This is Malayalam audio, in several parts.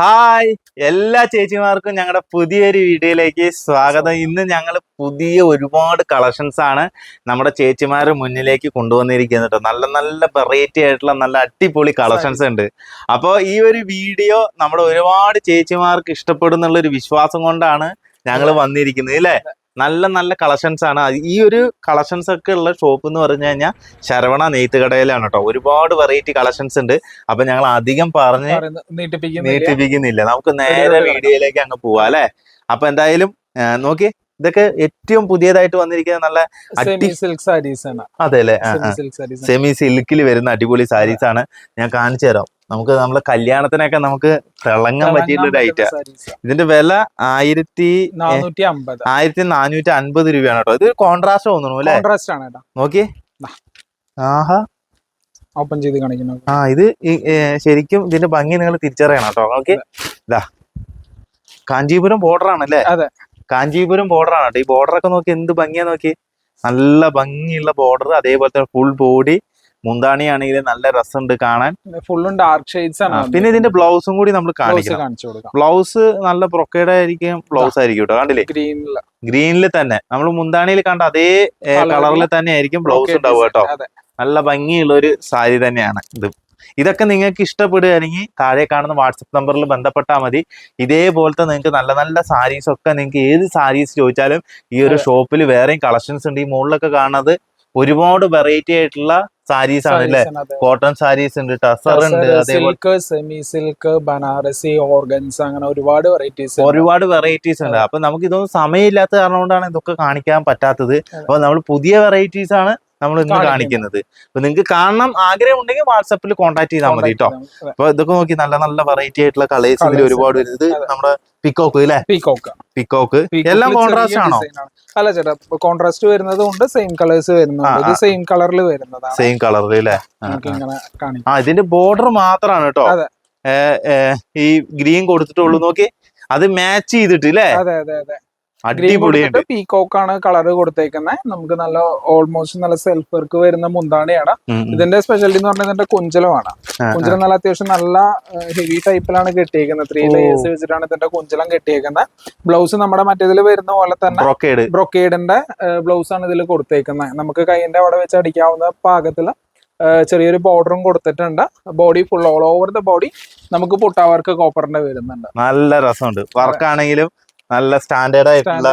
ഹായ് എല്ലാ ചേച്ചിമാർക്കും ഞങ്ങളുടെ പുതിയൊരു വീഡിയോയിലേക്ക് സ്വാഗതം. ഇന്ന് ഞങ്ങൾ പുതിയ ഒരുപാട് കളക്ഷൻസ് ആണ് നമ്മുടെ ചേച്ചിമാർ മുന്നിലേക്ക് കൊണ്ടുവന്നിരിക്കുന്നത് കേട്ടോ. നല്ല നല്ല വെറൈറ്റി ആയിട്ടുള്ള നല്ല അടിപൊളി കളക്ഷൻസ് ഉണ്ട്. അപ്പോൾ ഈ ഒരു വീഡിയോ നമ്മുടെ ഒരുപാട് ചേച്ചിമാർക്ക് ഇഷ്ടപ്പെടുന്നുള്ള ഒരു വിശ്വാസം കൊണ്ടാണ് ഞങ്ങൾ വന്നിരിക്കുന്നത് അല്ലേ നല്ല നല്ല കളക്ഷൻസ് ആണ്. ഈ ഒരു കളക്ഷൻസ് ഒക്കെ ഉള്ള ഷോപ്പ് എന്ന് പറഞ്ഞു കഴിഞ്ഞാൽ ശരവണ നെയ്ത്ത് കടയിലാണ് കേട്ടോ ഒരുപാട് വെറൈറ്റി കളക്ഷൻസ് ഉണ്ട്. അപ്പൊ ഞങ്ങൾ അധികം പറഞ്ഞ് നീട്ടിപ്പിക്കുന്നില്ല. നമുക്ക് നേരെ വീഡിയോയിലേക്ക് അങ്ങ് പോവാ അല്ലെ? അപ്പൊ എന്തായാലും നോക്കി ഇതൊക്കെ ഏറ്റവും പുതിയതായിട്ട് വന്നിരിക്കുന്ന നല്ല സെമി അടി- സിൽക്ക് സാരീസ് ആണ്. അതെ അല്ലെ? സെമി സിൽക്കിൽ വരുന്ന അടിപൊളി സാരീസ് ആണ്. ഞാൻ കാണിച്ചു തരാം. നമുക്ക് നമ്മളെ കല്യാണത്തിനൊക്കെ നമുക്ക് തിളങ്ങാൻ പറ്റിയിട്ടുള്ള ഒരു ഐറ്റ ഇതിന്റെ വില ആയിരത്തി ആയിരത്തി നാനൂറ്റി അൻപത് രൂപയാണ് കേട്ടോ. ഇത് കോൺട്രാസ്റ്റ് തോന്നുന്നു അല്ലെ? കോൺട്രാസ്റ്റ് ആണ് കേട്ടോ നോക്കി. ആഹാ. ഓപ്പൺ ചെയ്ത് കാണിക്കുന്നു. ആ ഇത് ശരിക്കും ഇതിന്റെ ഭംഗി നിങ്ങൾ തിരിച്ചറിയണം കേട്ടോ. ഓക്കെ ഇതാ കാഞ്ചീപുരം ബോർഡർ ആണല്ലേ അതെ. കാഞ്ചീപുരം ബോർഡർ ആണ് കേട്ടോ. ഈ ബോർഡർ ഒക്കെ നോക്കി എന്ത് ഭംഗിയാ നോക്കി നല്ല ഭംഗിയുള്ള ബോർഡർ അതേപോലെ തന്നെ ഫുൾ ബോഡി മുന്താണി ആണെങ്കിൽ നല്ല രസമുണ്ട് കാണാൻ. ഫുള്ളും ഡാർക്ക് ഷെയ്ഡ്സ് ആണ് പിന്നെ ഇതിന്റെ ബ്ലൗസും കൂടി നമ്മൾ കാണിക്കണം. ബ്ലൗസ് നല്ല പ്രൊക്കേഡ് ആയിരിക്കും ബ്ലൗസ് ആയിരിക്കും കേട്ടോ കണ്ടില്ലേ? ഗ്രീനിൽ ഗ്രീനിൽ തന്നെ. നമ്മൾ മുന്താണിയിൽ കണ്ട അതേ കളറിൽ തന്നെ ആയിരിക്കും ബ്ലൗസ് ഉണ്ടാവുക കേട്ടോ നല്ല ഭംഗിയുള്ള ഒരു സാരി തന്നെയാണ് ഇത്. ഇതൊക്കെ നിങ്ങൾക്ക് ഇഷ്ടപ്പെടുകയാണെങ്കിൽ താഴെ കാണുന്ന വാട്സപ്പ് നമ്പറിൽ ബന്ധപ്പെട്ടാൽ മതി. ഇതേപോലത്തെ നിങ്ങൾക്ക് നല്ല നല്ല സാരീസ് ഒക്കെ നിങ്ങൾക്ക് ഏത് സാരീസ് ചോദിച്ചാലും ഈ ഒരു ഷോപ്പിൽ വേറെയും കളക്ഷൻസ് ഉണ്ട്. ഈ മുകളിലൊക്കെ കാണുന്നത് ഒരുപാട് വെറൈറ്റി ആയിട്ടുള്ള സാരീസ് ആണ് അല്ലേ കോട്ടൺ സാരീസ് ഉണ്ട് ടസർ ഉണ്ട് silk semi silk Banarasi organza അങ്ങനെ ഒരുപാട് വെറൈറ്റീസ് ഒരുപാട് വെറൈറ്റീസ് ഉണ്ട്. അപ്പൊ നമുക്ക് ഇതൊന്നും സമയമില്ലാത്ത കാരണം കൊണ്ടാണ് ഇതൊക്കെ കാണിക്കാൻ പറ്റാത്തത്. അപ്പൊ നമ്മൾ പുതിയ വെറൈറ്റീസ് ആണ് നമ്മൾ ഇന്ന് കാണിക്കുന്നത്. അപ്പൊ നിങ്ങൾക്ക് കാണണം ആഗ്രഹം ഉണ്ടെങ്കിൽ വാട്സപ്പിൽ കോൺടാക്ട് ചെയ്താൽ മതി കേട്ടോ അപ്പൊ ഇതൊക്കെ നോക്കി നല്ല നല്ല വെറൈറ്റി ആയിട്ടുള്ള കളേഴ്സ് ഇതിൽ ഒരുപാട് വരുന്നത്. നമ്മുടെ പിക്കോക്ക് അല്ലെ പിക്കോക്ക് പിക്കോക്ക് എല്ലാം കോൺട്രാസ്റ്റ് ആണോ? അല്ല ചേട്ടാ കോൺട്രാസ്റ്റ് വരുന്നത് കൊണ്ട് സെയിം കളേഴ്സ് വരുന്നുണ്ട് സെയിം കളറിൽ വരുന്നതാണ്. സെയിം കളറിൽ അല്ലേ ആ, ഇതിന്റെ ബോർഡർ മാത്രമാണ് കേട്ടോ ഈ ഗ്രീൻ കൊടുത്തിട്ടുള്ളൂ നോക്കി. അത് മാച്ച് ചെയ്തിട്ട് അല്ലേ അതെ അതെ അതെ. അടിപൊളിയുണ്ട്. ആണ് കളർ കൊടുത്തേക്കുന്നത് നമുക്ക് നല്ല ഓൾമോസ്റ്റ് നല്ല സെൽഫ് വർക്ക് വരുന്ന മുന്താണിയാണ്. ഇതിന്റെ സ്പെഷ്യാലിറ്റി എന്ന് പറഞ്ഞാൽ ഇതിന്റെ കുഞ്ചലമാണ്. കുഞ്ചലം നല്ല അത്യാവശ്യം നല്ല ഹെവി ടൈപ്പിലാണ് കെട്ടിയേക്കുന്നത് ത്രീ. ലേയേഴ്സ് വെച്ചിട്ടാണ് ഇതിന്റെ കുഞ്ചലം കെട്ടിയേക്കുന്നത് ബ്ലൗസ് നമ്മുടെ മറ്റേതിൽ വരുന്ന പോലെ തന്നെ ബ്രൊക്കേഡ് ബ്രൊക്കേഡിന്റെ ബ്ലൗസ് ആണ് ഇതിൽ കൊടുത്തേക്കുന്നത് നമുക്ക് കൈയിന്റെ അവിടെ വെച്ച് അടിക്കാവുന്ന പാകത്തിൽ ചെറിയൊരു ബോർഡറും കൊടുത്തിട്ടുണ്ട്. Body full all over the body നമുക്ക് പുട്ടാവർക്ക് കോപ്പറിന്റെ വരുന്നുണ്ട്. നല്ല രസമുണ്ട്. വർക്കാണെങ്കിലും നല്ല സ്റ്റാൻഡേർഡ് ആയിട്ടുള്ള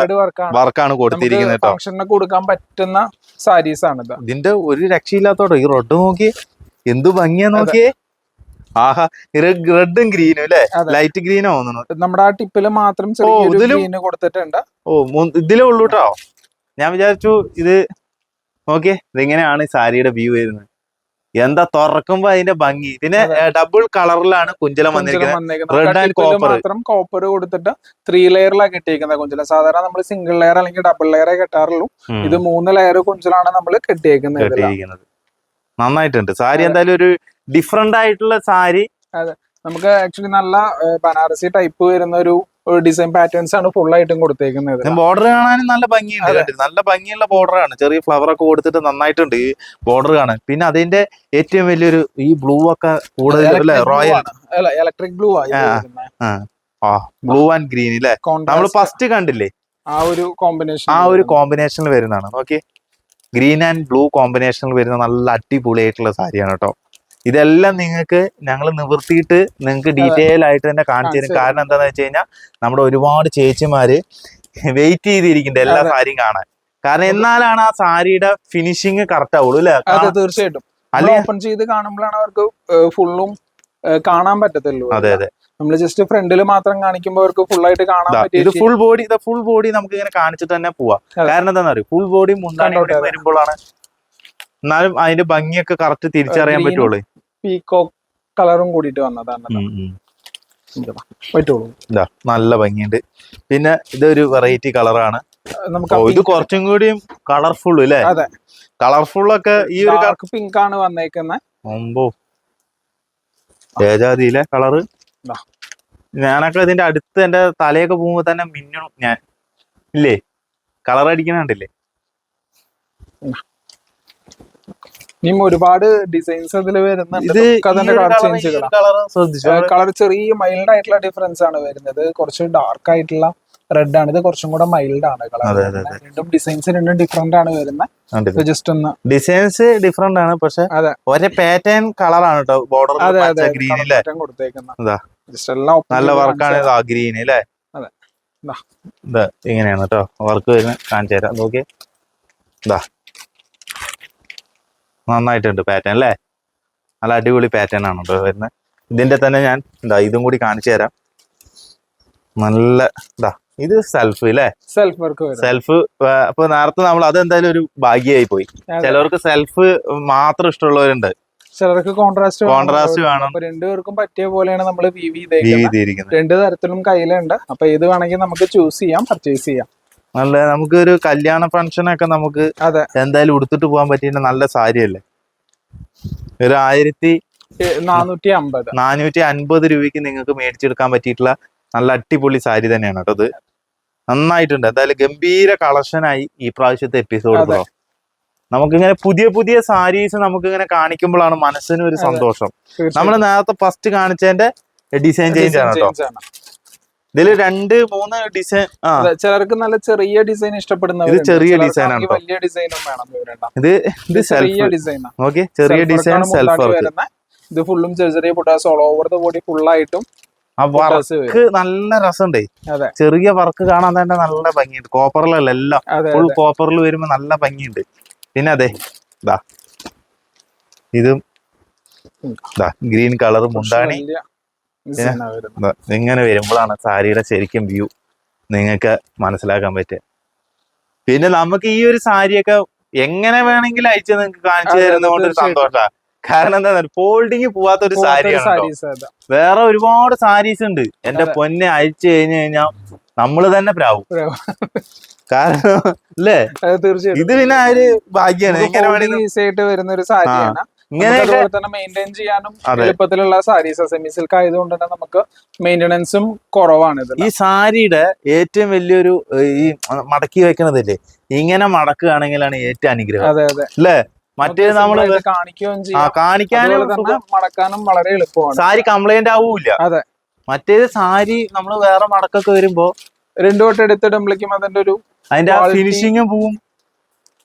വർക്കാണ് കൊടുത്തിരിക്കുന്നത് കൊടുക്കാൻ പറ്റുന്ന സാരീസ് ആണ് ഇത് ഇതിന്റെ ഒരു രക്ഷയില്ലാത്തോട്ടോ ഈ റെഡ് നോക്കി എന്ത് ഭംഗിയാ നോക്കിയേ. ആഹാ റെഡും ഗ്രീനും അല്ലേ? ലൈറ്റ് ഗ്രീനോ തോന്നുന്നു. നമ്മുടെ ആ ടിപ്പിൽ മാത്രം ഗ്രീന് കൊടുത്തിട്ടുണ്ട്. ഓ ഇതിലേ ഉള്ളൂ കേട്ടോ ഞാൻ വിചാരിച്ചു ഇത് നോക്കിയേ ഇതിങ്ങനെയാണ് സാരിയുടെ വ്യൂ വരുന്നത്. എന്താ തുറക്കുമ്പോ അതിന്റെ ഭംഗി? ഇതിന് അതെ. ഡബിൾ കളറിലാണ് കുഞ്ചലം വന്നിരിക്കുന്നത്. Red and copper. മാത്രം കോപ്പർ കൊടുത്തിട്ട് ത്രീ ലെയറിലാണ് കെട്ടിയിരിക്കുന്നത് കുഞ്ചലം. സാധാരണ നമ്മൾ സിംഗിൾ ലെയർ അല്ലെങ്കിൽ ഡബിൾ ലെയറേ കെട്ടാറുള്ളൂ. ഇത് മൂന്ന് ലെയർ കുഞ്ചലാണ് നമ്മൾ കെട്ടിയേക്കുന്നത് കെട്ടിയിരിക്കുന്നത്. നന്നായിട്ടുണ്ട്. സാരി എന്തായാലും ഒരു ഡിഫറെന്റ് ആയിട്ടുള്ള സാരി. അതെ. നമുക്ക് ആക്ച്വലി നല്ല ബനാറസി ടൈപ്പ് വരുന്ന ഒരു ഡിസൈൻ പാറ്റേൺസ് ആണ് ഫുൾ ആയിട്ടും കൊടുത്തേക്കുന്നത്. ബോർഡർ കാണാനും നല്ല ഭംഗിയുണ്ട്. നല്ല ഭംഗിയുള്ള ബോർഡർ ആണ്. ചെറിയ ഫ്ലവർ ഒക്കെ കൊടുത്തിട്ട് നന്നായിട്ടുണ്ട് ഈ ബോർഡർ കാണാൻ. പിന്നെ അതിന്റെ ഏറ്റവും വലിയൊരു ഈ ബ്ലൂ ഒക്കെ കൂടുതൽ റോയൽ ഇലക്ട്രിക് ബ്ലൂ ആ. ബ്ലൂ ആൻഡ് ഗ്രീൻ അല്ലെ നമ്മൾ ഫസ്റ്റ് കണ്ടില്ലേ? ആ ഒരു കോമ്പിനേഷൻ ആ ഒരു കോമ്പിനേഷനിൽ വരുന്നതാണ്. നോക്കി ഗ്രീൻ ആൻഡ് ബ്ലൂ കോമ്പിനേഷനിൽ വരുന്ന നല്ല അടിപൊളിയായിട്ടുള്ള സാരിയാണ് കേട്ടോ. ഇതെല്ലാം നിങ്ങൾക്ക് ഞങ്ങൾ നിവർത്തിയിട്ട് നിങ്ങൾക്ക് ഡീറ്റെയിൽ ആയിട്ട് തന്നെ കാണിച്ചു തരും കാരണം എന്താണെന്ന് വെച്ച് കഴിഞ്ഞാൽ നമ്മുടെ ഒരുപാട് ചേച്ചിമാര് വെയിറ്റ് ചെയ്തിരിക്കുന്നുണ്ട് എല്ലാ. സാരിയും കാണാൻ. കാരണം എന്നാലാണ് ആ സാരിയുടെ ഫിനിഷിങ് കറക്റ്റ് ആവുള്ളൂ അല്ലേ? അതെ തീർച്ചയായിട്ടും. ഓപ്പൺ ചെയ്ത് കാണുമ്പോഴാണ് അവർക്ക് ഫുള്ളും കാണാൻ പറ്റത്തുള്ളൂ അതെ അതെ. നമ്മൾ ജസ്റ്റ് ഫ്രണ്ടിൽ മാത്രം കാണിക്കുമ്പോൾ അവർക്ക് ഫുൾ ആയിട്ട് കാണാൻ ഇത് ഫുൾ ബോഡി ഇത് ഫുൾ ബോഡി നമുക്ക് ഇങ്ങനെ കാണിച്ചിട്ട് തന്നെ പോവാം. കാരണം എന്താണെന്ന് അറിയാം? ഫുൾ ബോഡി മുണ്ടാണി. വരുമ്പോഴാണ് എന്നാലും അതിന്റെ ഭംഗിയൊക്കെ കറക്റ്റ് തിരിച്ചറിയാൻ പറ്റുള്ളൂ. പീക്കോ കളറും കൂടിട്ട് വന്നതാണ് നല്ല ഭംഗിയുണ്ട്. പിന്നെ ഇതൊരു വെറൈറ്റി കളറാണ് നമുക്ക് ഇത് കുറച്ചും കൂടിയും കളർഫുൾ അല്ലേ അതെ. കളർഫുൾ ഒക്കെ ഈ ഒരു ഡാർക്ക് പിങ്ക് ആണ് വന്നേക്കുന്നത് മുമ്പോ ഏജാതിയിലെ കളറ്. ഞാനൊക്കെ ഇതിന്റെ അടുത്ത് എന്റെ തലയൊക്കെ പോകുമ്പോ തന്നെ മിന്നണം ഞാൻ. ഇല്ലേ? കളർ അടിക്കണ കണ്ടില്ലേ? ഇനിയും ഒരുപാട് ഡിസൈൻസ് അതിൽ വരുന്നുണ്ട്. കളർ കളർ കളർ ചെറിയ മൈൽഡ് ആയിട്ടുള്ള ഡിഫറൻസ് ആണ് വരുന്നത്. കുറച്ച് ഡാർക്ക് ആയിട്ടുള്ള റെഡ് ആണ്. ഇത് കുറച്ചും കൂടെ മൈൽഡ് ആണ് കളർ രണ്ടും ഡിസൈൻസ് രണ്ടും ഡിഫറെന്റ് ആണ് വരുന്നത്. ജസ്റ്റ് ഒന്ന് ഡിസൈൻസ് ഡിഫറെന്റ് ആണ് പക്ഷെ അതെ. ഒരേ പാറ്റേൺ കളറാണ് കേട്ടോ ബോർഡർ കളർ കൊടുത്തേക്കുന്ന. ജസ്റ്റ് എല്ലാം നല്ല വർക്കാണ് ഗ്രീൻ അല്ലേ ഇങ്ങനെയാണ് കേട്ടോ വർക്ക് വരുന്നത്. കാണിച്ചു തരാം. നോക്കി ഇതാ നന്നായിട്ടുണ്ട് പാറ്റേൺ അല്ലേ? നല്ല അടിപൊളി പാറ്റേൺ ആണ് കേട്ടോ വരുന്നത് ഇതിന്റെ തന്നെ ഞാൻ എന്താ ഇതും കൂടി കാണിച്ചു തരാം. നല്ല ഇതാ ഇത് സെൽഫ് അല്ലേ സെൽഫ് വർക്ക് സെൽഫ് അപ്പൊ നേരത്തെ നമ്മൾ അതെന്തായാലും ഒരു ഭാഗ്യമായി പോയി. ചിലവർക്ക് സെൽഫ് മാത്രം ഇഷ്ടമുള്ളവരുണ്ട്. ചിലർക്ക് കോൺട്രാസ്റ്റ് കോൺട്രാസ്റ്റ് വേണം. രണ്ടുപേർക്കും പറ്റിയ പോലെയാണ് നമ്മൾ വിവി രണ്ട് തരത്തിലും കയ്യിലുണ്ട്. അപ്പൊ ഏത് വേണമെങ്കിൽ നമുക്ക് ചൂസ് ചെയ്യാം പർച്ചേസ് ചെയ്യാം. നല്ല നമുക്ക് ഒരു കല്യാണ ഫംഗ്ഷൻ ഒക്കെ നമുക്ക് എന്തായാലും ഉടുത്തിട്ട് പോകാൻ പറ്റിയ നല്ല സാരിയല്ലേ? ഒരു ആയിരത്തി നാനൂറ്റി അമ്പത് നാനൂറ്റി അൻപത് രൂപയ്ക്ക് നിങ്ങൾക്ക് മേടിച്ചെടുക്കാൻ പറ്റിയിട്ടുള്ള നല്ല അടിപൊളി സാരി തന്നെയാണ് കേട്ടോ അത്. നന്നായിട്ടുണ്ട്. എന്തായാലും ഗംഭീര കളക്ഷനായി ഈ പ്രാവശ്യത്തെ എപ്പിസോഡ്. ബ്രോ നമുക്കിങ്ങനെ പുതിയ പുതിയ സാരീസ് നമുക്കിങ്ങനെ കാണിക്കുമ്പോഴാണ് മനസ്സിന് ഒരു സന്തോഷം. നമ്മൾ നേരത്തെ ഫസ്റ്റ് കാണിച്ചതിന്റെ ഡിസൈൻ ചേഞ്ച് ആണ് കേട്ടോ. ഇതിൽ രണ്ട് മൂന്ന് ഡിസൈൻ ചിലർക്ക് നല്ല ചെറിയ ഡിസൈൻ ഇഷ്ടപ്പെടുന്ന ഇത് ചെറിയ ഡിസൈൻ ആണ് വലിയ ഡിസൈനും വേണം ഇത് ഇത് ചെറിയ ഡിസൈൻ ഓക്കെ ചെറിയ ഡിസൈൻ സെൽഫ് വർക്ക് ഇത് ഫുള്ളും ചെറിയ ചെറിയ പൊട്ടാസ് all over the body full ആയിട്ടും ആ വർക്ക് നല്ല രസമുണ്ടേ. ചെറിയ വർക്ക് കാണാൻ തന്നെ നല്ല ഭംഗിയുണ്ട്. കോപ്പറിലല്ല എല്ലാം ഫുൾ കോപ്പറിൽ വരുമ്പോ നല്ല ഭംഗിയുണ്ട്. പിന്നെ അതെ ഇതാ. ഗ്രീൻ കളർ മുണ്ടാണി ഇങ്ങനെ വരുമ്പോഴാണ് സാരിയുടെ ശരിക്കും വ്യൂ നിങ്ങൾക്ക് മനസ്സിലാക്കാൻ പറ്റുക. പിന്നെ നമുക്ക് ഈ ഒരു സാരിയൊക്കെ എങ്ങനെ വേണമെങ്കിലും അയച്ച് നിങ്ങൾക്ക് കാണിച്ചു തരുന്നതുകൊണ്ട് ഒരു സന്തോഷമാണ് കാരണം എന്താ ഫോൾഡിങ് പോവാത്ത ഒരു സാരിയാണ്. വേറെ ഒരുപാട് സാരീസ് ഉണ്ട്. എന്റെ പൊന്നെ അയച്ചു കഴിഞ്ഞു കഴിഞ്ഞാൽ നമ്മൾ തന്നെ പ്രാവും. കാരണം അല്ലേ തീർച്ചയായും ഇത് പിന്നെ ആ ഒരു ഭാഗ്യാണ്. വരുന്ന ഒരു സാരിയാണ്. അതുപോലെ തന്നെ മെയിന്റെയിൻ ചെയ്യാനും. എളുപ്പത്തിലുള്ള സാരീസ് സെമി സിൽക്ക് ആയതുകൊണ്ട് തന്നെ നമുക്ക് മെയിന്റെനൻസും കുറവാണ് ഇത്. ഈ സാരിയുടെ ഏറ്റവും വലിയൊരു ഈ മടക്കി വെക്കണതല്ലേ? ഇങ്ങനെ മടക്കുകയാണെങ്കിലാണ് ഏറ്റവും അനുഗ്രഹം. അതെ അതെ. അല്ലേ? മറ്റേ നമ്മൾ കാണിക്കുകയും കാണിക്കാനും. മടക്കാനും വളരെ എളുപ്പമാണ്. സാരി കംപ്ലൈന്റ് ആവൂല അതെ. മറ്റേത് സാരി നമ്മൾ വേറെ മടക്കൊക്കെ വരുമ്പോ രണ്ടു വട്ടം എടുത്തിടുമ്പോഴേക്കും അതിന്റെ ഒരു അതിന്റെ ഫിനിഷിങ്ങും പോവും.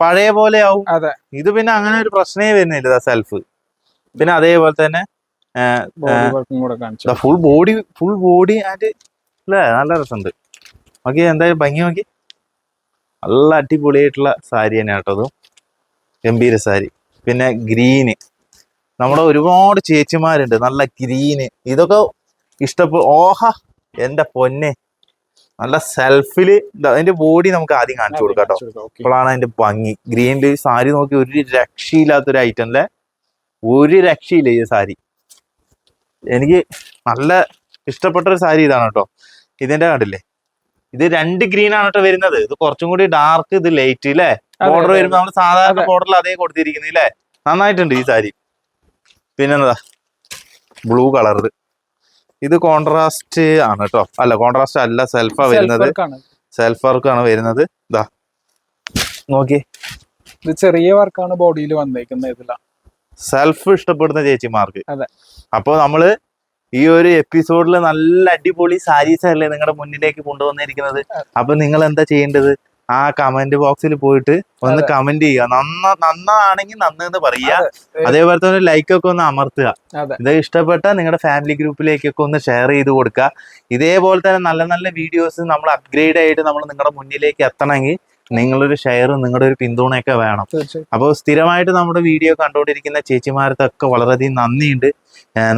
പഴയ പോലെ ആവും. അതെ. ഇത് പിന്നെ അങ്ങനെ ഒരു പ്രശ്നമേ വരുന്നില്ല സെൽഫ് പിന്നെ അതേപോലെ തന്നെ full body full body and അല്ലേ? നല്ല രസമുണ്ട്. നോക്കി എന്തായാലും ഭംഗി നോക്കി. നല്ല അടിപൊളിയായിട്ടുള്ള സാരി തന്നെ കേട്ടോ അതും ഗംഭീര സാരി. പിന്നെ ഗ്രീന്. നമ്മുടെ ഒരുപാട് ചേച്ചിമാരുണ്ട് നല്ല ഗ്രീന്. ഇതൊക്കെ ഇഷ്ടപ്പെ ഓഹ എന്റെ പൊന്നെ. നല്ല സെൽഫിൽ അതിന്റെ ബോഡി നമുക്ക് ആദ്യം കാണിച്ചു കൊടുക്കാം കേട്ടോ. ഇപ്പോഴാണ് അതിന്റെ ഭംഗി. ഗ്രീനിൽ സാരി നോക്കി ഒരു രക്ഷയില്ലാത്തൊരു ഐറ്റം അല്ലേ ഒരു രക്ഷയില്ല ഈ സാരി. എനിക്ക് നല്ല ഇഷ്ടപ്പെട്ട ഒരു സാരി ഇതാണ് കേട്ടോ. ഇതിന്റെ കണ്ടില്ലേ? ഇത് രണ്ട് ഗ്രീൻ ആണ് കേട്ടോ വരുന്നത്. ഇത് കുറച്ചും കൂടി ഡാർക്ക് ഇത് ലൈറ്റ് അല്ലേ ബോർഡർ വരുമ്പോ നമ്മൾ സാധാരണ ബോർഡർ ബോർഡറിൽ അതേ കൊടുത്തിരിക്കുന്നത് അല്ലേ നന്നായിട്ടുണ്ട് ഈ സാരി. പിന്നെന്താ? ബ്ലൂ കളർ ഇത് കോൺട്രാസ്റ്റ് ആണ് കേട്ടോ അല്ല കോൺട്രാസ്റ്റ് അല്ല സെൽഫാ വരുന്നത്. സെൽഫ് വർക്കാണ് വരുന്നത്. ഇതാ നോക്കി. ഇത് ചെറിയ വർക്കാണ് ബോഡിയിൽ വന്നേക്കുന്നത് ഇതില. സെൽഫ് ഇഷ്ടപ്പെടുന്ന ചേച്ചിമാർക്ക്. അപ്പോൾ നമ്മൾ ഈ ഒരു എപ്പിസോഡിൽ നല്ല അടിപൊളി സാരീസ് അല്ലേ നിങ്ങളുടെ മുന്നിലേക്ക് കൊണ്ടുവന്നിരിക്കുന്നത്? അപ്പൊ നിങ്ങൾ എന്താ ചെയ്യേണ്ടത്? ആ കമന്റ് ബോക്സിൽ പോയിട്ട് ഒന്ന് കമന്റ് ചെയ്യുക. നന്ന നന്നാണെങ്കിൽ നന്നെന്ന് പറയുക. അതേപോലെ തന്നെ ലൈക്ക് ഒക്കെ ഒന്ന് അമർത്തുക. ഇത് ഇഷ്ടപ്പെട്ട നിങ്ങളുടെ ഫാമിലി ഗ്രൂപ്പിലേക്കൊക്കെ ഒന്ന് ഷെയർ ചെയ്ത് കൊടുക്കുക. ഇതേപോലെ തന്നെ നല്ല നല്ല വീഡിയോസ് നമ്മൾ അപ്ഗ്രേഡ് ആയിട്ട് നമ്മൾ നിങ്ങളുടെ മുന്നിലേക്ക് എത്തണമെങ്കിൽ നിങ്ങളൊരു ഷെയറും നിങ്ങളുടെ ഒരു പിന്തുണയൊക്കെ വേണം. അപ്പോൾ സ്ഥിരമായിട്ട് നമ്മുടെ വീഡിയോ കണ്ടുകൊണ്ടിരിക്കുന്ന ചേച്ചിമാരത്തൊക്കെ വളരെയധികം നന്ദിയുണ്ട്.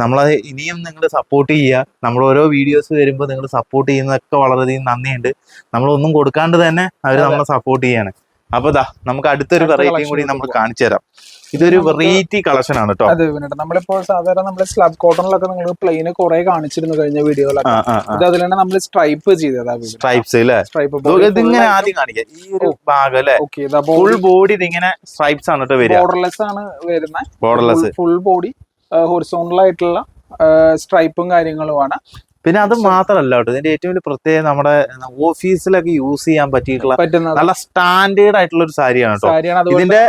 നമ്മളത് ഇനിയും നിങ്ങൾ സപ്പോർട്ട് ചെയ്യുക. നമ്മൾ ഓരോ വീഡിയോസ് വരുമ്പോൾ നിങ്ങൾ സപ്പോർട്ട് ചെയ്യുന്നതൊക്കെ വളരെയധികം നന്ദിയുണ്ട്. നമ്മളൊന്നും കൊടുക്കാണ്ട് തന്നെ അവർ നമ്മളെ സപ്പോർട്ട് ചെയ്യാണ്. അപ്പൊ ദാ നമുക്ക് അടുത്തൊരു അടുത്ത വെറൈറ്റിയും കൂടി നമ്മൾ കാണിച്ചു തരാം. ഇതൊരു വെറൈറ്റി കളക്ഷൻ ആണ് കേട്ടോ നമ്മളിപ്പോ പിന്നെ നമ്മളിപ്പോൾ സാധാരണ നമ്മൾ സ്ലബ് കോട്ടണിലൊക്കെ നിങ്ങൾ പ്ലെയിന് കുറെ കാണിച്ചിരുന്നു കഴിഞ്ഞ ആ ഇത് അതിൽ തന്നെ നമ്മൾ സ്ട്രൈപ്പ് ചെയ്തത് സ്ട്രൈപ്സ് അല്ലേ? സ്ട്രൈപ്പ് ഇതിങ്ങനെ ആദ്യം കാണിക്കാം. ഈ ഒരു ഭാഗം അല്ലേ? ഫുൾ ബോഡി ഇതിങ്ങനെ സ്ട്രൈപ്സ് ആണ് കേട്ടോ വരിക. ബോർഡർലെസ് ആണ് വരുന്നത് ബോർഡർലെസ് ഫുൾ ബോഡി ഹൊറിസോണൽ ആയിട്ടുള്ള സ്ട്രൈപ്പും കാര്യങ്ങളുമാണ്. പിന്നെ അത് മാത്രമല്ല കേട്ടോ. ഇതിന്റെ ഏറ്റവും വലിയ പ്രത്യേകത നമ്മുടെ ഓഫീസിലൊക്കെ യൂസ് ചെയ്യാൻ പറ്റിയിട്ടുള്ള നല്ല സ്റ്റാൻഡേർഡ് ആയിട്ടുള്ള ഒരു സാരിയാണ് കേട്ടോ. ഇതിന്റെ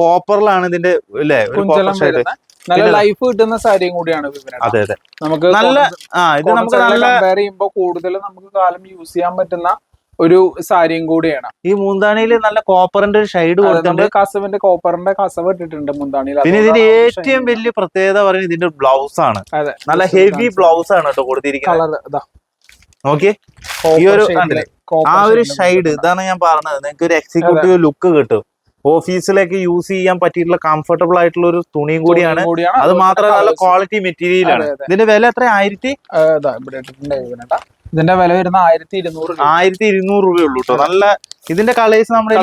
കോപ്പറിലാണ് ഇതിന്റെ അല്ലേ ഒരു കോപ്പർ നല്ല ലൈഫ് കിട്ടുന്ന സാരിയും കൂടിയാണ് അതെ അതെ. നമുക്ക് നല്ല ആ ഇത് നമുക്ക് നല്ല കമ്പയർ ചെയ്യുമ്പോൾ കൂടുതൽ നമുക്ക് കാലം യൂസ് ചെയ്യാൻ പറ്റുന്ന ഒരു സാരിയും കൂടിയാണ്. ഈ മൂന്താണിയിൽ നല്ല കോപ്പറിന്റെ ഒരു ഷൈഡ് കൊടുത്തിട്ടുണ്ട്. കസവിന്റെ കോപ്പറിന്റെ കസവ് ഇട്ടിട്ടുണ്ട് മുന്താണിയിൽ. പിന്നെ ഇതിന്റെ ഏറ്റവും വലിയ പ്രത്യേകത പറയുന്നത് ഇതിന്റെ ബ്ലൗസ് ആണ്. നല്ല ഹെവി ബ്ലൗസ് ആണ് കേട്ടോ കൊടുത്തിരിക്കുന്നത്. കളർ നോക്കിയേ. ഈ ഒരു കണ്ടില്ലേ? ആ ഒരു ഷൈഡ് ഇതാണ് ഞാൻ പറഞ്ഞത്. നിങ്ങൾക്ക് ഒരു എക്സിക്യൂട്ടീവ് ലുക്ക് കിട്ടും. ഓഫീസിലേക്ക് യൂസ് ചെയ്യാൻ പറ്റിയിട്ടുള്ള കംഫർട്ടബിൾ ആയിട്ടുള്ള ഒരു തുണിയും കൂടിയാണ്. അത് മാത്രമല്ല നല്ല ക്വാളിറ്റി മെറ്റീരിയൽ ആണ് അതെ, അതെ. ഇതിന്റെ വില എത്ര ആയിരത്തി ഇതിന്റെ വില വരുന്ന ആയിരത്തി ഇരുന്നൂറ് ആയിരത്തി ഇരുന്നൂറ് രൂപ ഉള്ളൂ കേട്ടോ നല്ല ഇതിന്റെ കളേഴ്സ് നമ്മുടെ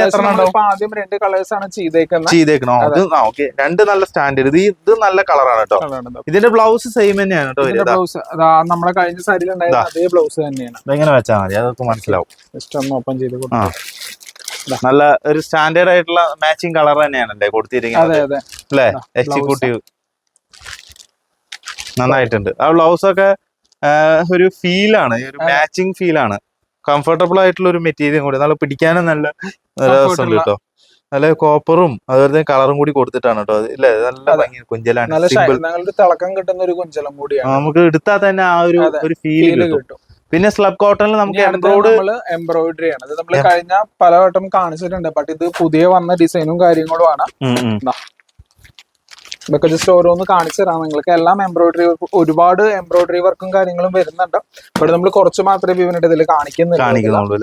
ആദ്യം രണ്ട് കളേഴ്സ് ആണ് ചെയ്തേക്കുന്നത് ചെയ്തേക്കണോ? അത്. ഓക്കെ രണ്ട് നല്ല സ്റ്റാൻഡേർഡ് ഇത് ഇത് നല്ല കളറാണ് കേട്ടോ ഇതിന്റെ ബ്ലൗസ് സെയിം തന്നെയാണ് കേട്ടോ ബ്ലൗസ് നമ്മളെ കഴിഞ്ഞ സാരിയിൽ ഉണ്ടായിരുന്ന അതേ ബ്ലൗസ് തന്നെയാണ്. ഇതെങ്ങനെ വെച്ചാൽ മതി? അതൊക്കെ മനസ്സിലാവും. ജസ്റ്റ് ഒന്ന് ഓപ്പൺ ചെയ്ത് നല്ല ഒരു സ്റ്റാൻഡേർഡ് ആയിട്ടുള്ള മാച്ചിങ് കളർ തന്നെയാണല്ലേ കൊടുത്തിരിക്കുന്നത്. അല്ലേ എക്സിക്യൂട്ടീവ് നന്നായിട്ടുണ്ട്. ആ ബ്ലൗസ് ഒക്കെ ഒരു ഫീലാണ് ഒരു മാച്ചിങ് ഫീലാണ് കംഫർട്ടബിൾ ആയിട്ടുള്ള ഒരു മെറ്റീരിയൽ കൂടി. നല്ല പിടിക്കാനും നല്ല രസമുണ്ട് ഉള്ള- കേട്ടോ നല്ല കോപ്പറും അതുപോലെ തന്നെ കളറും കൂടി കൊടുത്തിട്ടാണ് കേട്ടോ ഇല്ലേ? നല്ല. ഭംഗി കുഞ്ചലാണ്. തിളക്കം കിട്ടുന്ന ഒരു കുഞ്ചലം കൂടിയാണ്. നമുക്ക് എടുത്താൽ തന്നെ ആ ഒരു ഒരു ഫീൽ ഫീൽ കിട്ടും. പിന്നെ സ്ലബ് കോട്ടണിൽ നമുക്ക് എംബ്രോയിഡറി ആണ്. ഇത് നമ്മൾ കഴിഞ്ഞ പലവട്ടം കാണിച്ചിട്ടുണ്ട്. ബട്ട് ഇത് പുതിയ വന്ന ഡിസൈനും കാര്യങ്ങളുമാണ് ഇതൊക്കെ ജസ്റ്റ് ഓരോന്ന് കാണിച്ചു തരാം. നിങ്ങൾക്ക് എല്ലാം എംബ്രോയിഡറി ഒരുപാട് എംബ്രോയിഡറി വർക്കും കാര്യങ്ങളും വരുന്നുണ്ട്. ഇവിടെ നമ്മൾ കുറച്ച് മാത്രമേ വിവനിട്ട് ഇതിൽ കാണിക്കുന്നുള്ളൂ.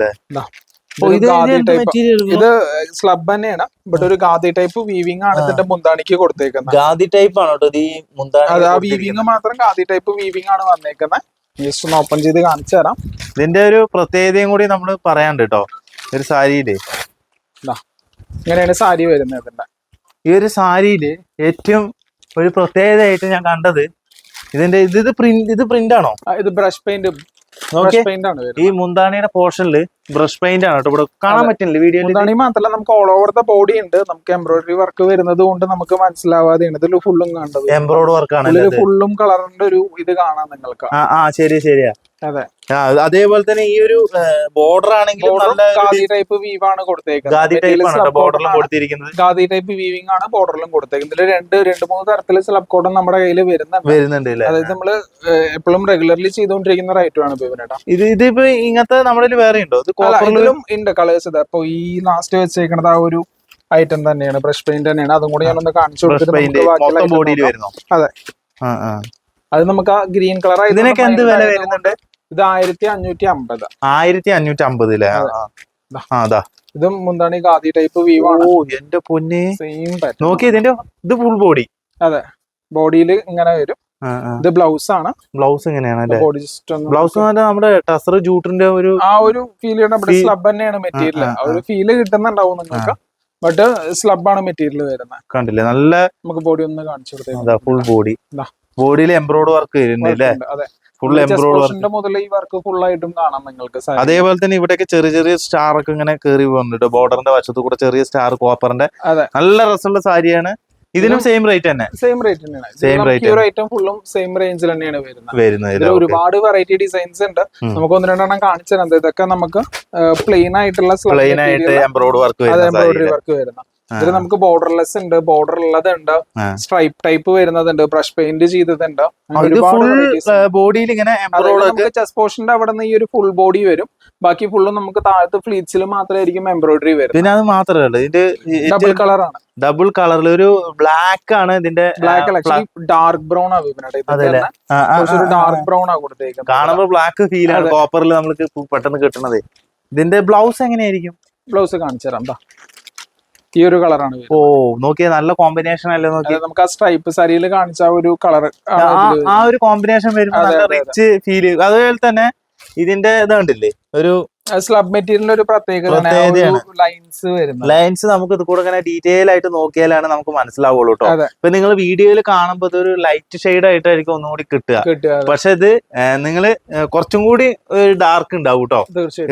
ഇത് സ്ലബ് തന്നെയാണ്. ബട്ട് ഒരു ഗാദി ടൈപ്പ് വീവിംഗ് ആണ് ഇതിന്റെ മുന്താണിക്ക് കൊടുത്തേക്കുന്നത്. ഗാദി ടൈപ്പ് ആണ് അത് ആ വീവിംഗ് മാത്രം ഗാദി ടൈപ്പ് വീവിംഗ് ആണ് വന്നേക്കുന്നത്. ജസ്റ്റ് ഒന്ന് ഓപ്പൺ ചെയ്ത് കാണിച്ചു തരാം. ഇതിന്റെ ഒരു പ്രത്യേകതയും കൂടി നമ്മൾ പറയാണ്ട് കേട്ടോ ഒരു സാരിയിൽ. ഇങ്ങനെയാണ് സാരി വരുന്നത് ഈ ഒരു സാരിയിൽ ഏറ്റവും ഒരു പ്രത്യേകതയായിട്ട് ഞാൻ കണ്ടത്. ഇതിന്റെ ഇത് ഇത് പ്രിന്റ് ഇത് പ്രിന്റ് ആണോ ഇത് ബ്രഷ് പെയിന്റ് ബ്രഷ് പെയിന്റ് ആണ് വരുന്നത്. ഈ മുന്താണിയുടെ പോർഷനിൽ ബ്രഷ് പെയിന്റ് ആണ് കേട്ടോ. ഇവിടെ കാണാൻ പറ്റില്ല പറ്റുന്നില്ല വീഡിയോയിൽ മാത്രമല്ല നമുക്ക് ഓൾ ഓവർ ദ ബോഡി ഉണ്ട്. നമുക്ക് എംബ്രോയിഡറി വർക്ക് വരുന്നത് കൊണ്ട് നമുക്ക് മനസ്സിലാവാതെയാണ് ഇതിൽ ഫുള്ളും കണ്ടത് എംബ്രോയിഡ് വർക്ക് ആണ് ഫുള്ളും കളറിന്റെ ഒരു ഇത് കാണാം നിങ്ങൾക്ക്. ആ ആ ശരി ശരിയാ. അതെ. അതേപോലെ തന്നെ ഈ ഒരു ബോർഡർ ആണെങ്കിലും നല്ല ഗാദി ടൈപ്പ് വീവ് ആണ് കൊടുത്തേക്കുന്നത്. ഗാദി ടൈപ്പ് ആണ് slab ബോർഡറിലും കൊടുത്തിരിക്കുന്നത്. ഗാദി ടൈപ്പ് വീവിംഗ് ആണ് ബോർഡറിലും കൊടുത്തേക്കുന്നത്. ഇതിൽ രണ്ട് രണ്ട് മൂന്ന് തരത്തിൽ സ്ലബ് കോഡും നമ്മുടെ കയ്യിൽ വരുന്നുണ്ട്. വരുന്നുണ്ട് അതായത് നമ്മൾ എപ്പോഴും റെഗുലർലി ചെയ്തുകൊണ്ടിരിക്കുന്ന റൈറ്റും ആണ് ഇത് ഇതിപ്പോ ഇങ്ങനത്തെ നമ്മുടെ വേറെ ഉണ്ടോ? ഇത് ഇതിലും ഉണ്ട് കളേഴ്സ് ഇത്. അപ്പൊ ഈ ലാസ്റ്റ് വെച്ചേക്കണത് ആ ഒരു ഐറ്റം തന്നെയാണ്. ബ്രഷ് പെയിന്റ് തന്നെയാണ്. അതും കൂടി ഞാനൊന്ന് കാണിച്ചു കൊടുത്തിട്ട് അതെ. അത് നമുക്ക് ആ ഗ്രീൻ കളർ ഇതിനൊക്കെ എന്ത് വില വരുന്നുണ്ട്? ഇത് ആയിരത്തി അഞ്ഞൂറ്റി അമ്പത് ആയിരത്തി അഞ്ഞൂറ്റി അമ്പത് അതാ ഇതും മുന്താണി ഗാദി ടൈപ്പ് വ്യൂ ആണ്. ഓ എന്റെ പൊന്നെ. സെയിം നോക്കി ഇതിന്റെ ഇത് ഫുൾ ബോഡി അതെ. ബോഡിയിൽ ഇങ്ങനെ വരും. ഇത് ബ്ലൗസ് ആണ്. ബ്ലൗസ് എങ്ങനെയാണ് ബ്ലൗസ് നമ്മുടെ ടസർ ജൂട്ടിന്റെ ഒരു ആ ഒരു ഫീൽ ഇവിടെ സ്ലബ് തന്നെയാണ് മെറ്റീരിയൽ ആ, ഒരു ഫീൽ കിട്ടുന്നുണ്ടാവും നിങ്ങൾക്ക്. ബട്ട് സ്ലബ് ആണ് മെറ്റീരിയൽ വരുന്നത്. കണ്ടില്ലേ? നല്ല നമുക്ക് ബോഡി ഒന്ന് കാണിച്ചു കൊടുത്തേ ഫുൾ ബോഡി. ബോഡിയിൽ എംബ്രോയിഡ് വർക്ക് വരുന്നുണ്ട് അല്ലേ? അതെ. ഫുൾ എംബ്രോയിഡ് മുതൽ ഈ വർക്ക് ഫുൾ ആയിട്ടും കാണാം നിങ്ങൾക്ക്. അതേപോലെ തന്നെ ഇവിടെയൊക്കെ ചെറിയ ചെറിയ സ്റ്റാർ ഒക്കെ ഇങ്ങനെ കയറി പോകുന്നുണ്ട് ബോർഡറിന്റെ വശത്ത് കൂടെ ചെറിയ സ്റ്റാർ കോപ്പറിന്റെ നല്ല രസമുള്ള സാരിയാണ് ഇതിനും സെയിം റേറ്റ് തന്നെ. സെയിം റേറ്റ് തന്നെയാണ്. സെയിം ഈ ഒരു ഐറ്റം ഫുള്ളും സെയിം റേഞ്ചിൽ തന്നെയാണ് വരുന്നത്. വരുന്നത് ഒരുപാട് വെറൈറ്റി ഡിസൈൻസ് ഉണ്ട്. നമുക്ക് ഒന്ന് രണ്ടെണ്ണം കാണിച്ചു തരാം. ഇതൊക്കെ നമുക്ക് പ്ലെയിൻ ആയിട്ടുള്ള പ്ലെയിൻ ആയിട്ട് എംബ്രോയിഡ് വർക്ക് എംബ്രോയിഡറി വർക്ക് വരുന്ന. ഇതിൽ നമുക്ക് ബോർഡർലെസ് ഉണ്ട് ബോർഡർ ഉള്ളതുണ്ട് സ്ട്രൈപ്പ് ടൈപ്പ് വരുന്നതുണ്ട് ബ്രഷ് പെയിന്റ് ചെയ്തതുണ്ട്. ബോഡിയിൽ ഇങ്ങനെ ചെസ്റ്റ് പോർഷന്റെ അവിടെ നിന്ന് ഈ ഒരു ഫുൾ ബോഡി വരും. ബാക്കി ഫുള്ളും നമുക്ക് താഴത്ത് ഫ്ലീറ്റ്സിൽ മാത്രമായിരിക്കും എംബ്രോയിഡറി വരും പിന്നെ അത് മാത്രമല്ല ഇതിന്റെ ഡബിൾ കളറാണ് ഡബിൾ കളറിൽ ഒരു ബ്ലാക്ക് ആണ് ഇതിന്റെ ബ്ലാക്ക് അല്ല ഡാർക്ക് ബ്രൗൺ ആണ്. ഡാർക്ക് ബ്രൗൺ ആ കൊടുത്തേക്കുന്നത്. കാണുമ്പോൾ ബ്ലാക്ക് ഫീൽ ആണ് കോപ്പറിൽ നമുക്ക് പെട്ടെന്ന് കിട്ടണത്. ഇതിന്റെ ബ്ലൗസ് എങ്ങനെയായിരിക്കും? ബ്ലൗസ് കാണിച്ചു തരാം. ഈ ഒരു കളറാണ് ഓ നോക്കിയേ നല്ല കോമ്പിനേഷൻ അല്ലേ നോക്കി? നമുക്ക് ആ സ്ട്രൈപ്പ് സാരിയിൽ കാണിച്ച ആ ഒരു കളർ ആ ഒരു കോമ്പിനേഷൻ വരുമ്പോൾ നല്ല റിച്ച് ഫീൽ അതുപോലെ തന്നെ ഇതിന്റെ ഇതുണ്ടല്ലേ ഒരു സ്ലബ് മെറ്റീരിയലിന്റെ ഒരു. പ്രത്യേകത ലൈൻസ് വരുന്നത്. ലൈൻസ് നമുക്ക് ഇത് കൂടെ ഇങ്ങനെ ഡീറ്റെയിൽ ആയിട്ട് നോക്കിയാലാണ് നമുക്ക് മനസ്സിലാവുള്ളൂ കേട്ടോ ഇപ്പൊ നിങ്ങൾ വീഡിയോയിൽ കാണുമ്പോൾ ഒരു ലൈറ്റ് ഷെയ്ഡ് ആയിട്ടായിരിക്കും ഒന്നുകൂടി കിട്ടുക. പക്ഷെ ഇത് നിങ്ങൾ കുറച്ചും കൂടി ഒരു ഡാർക്ക് ഉണ്ടാവും കേട്ടോ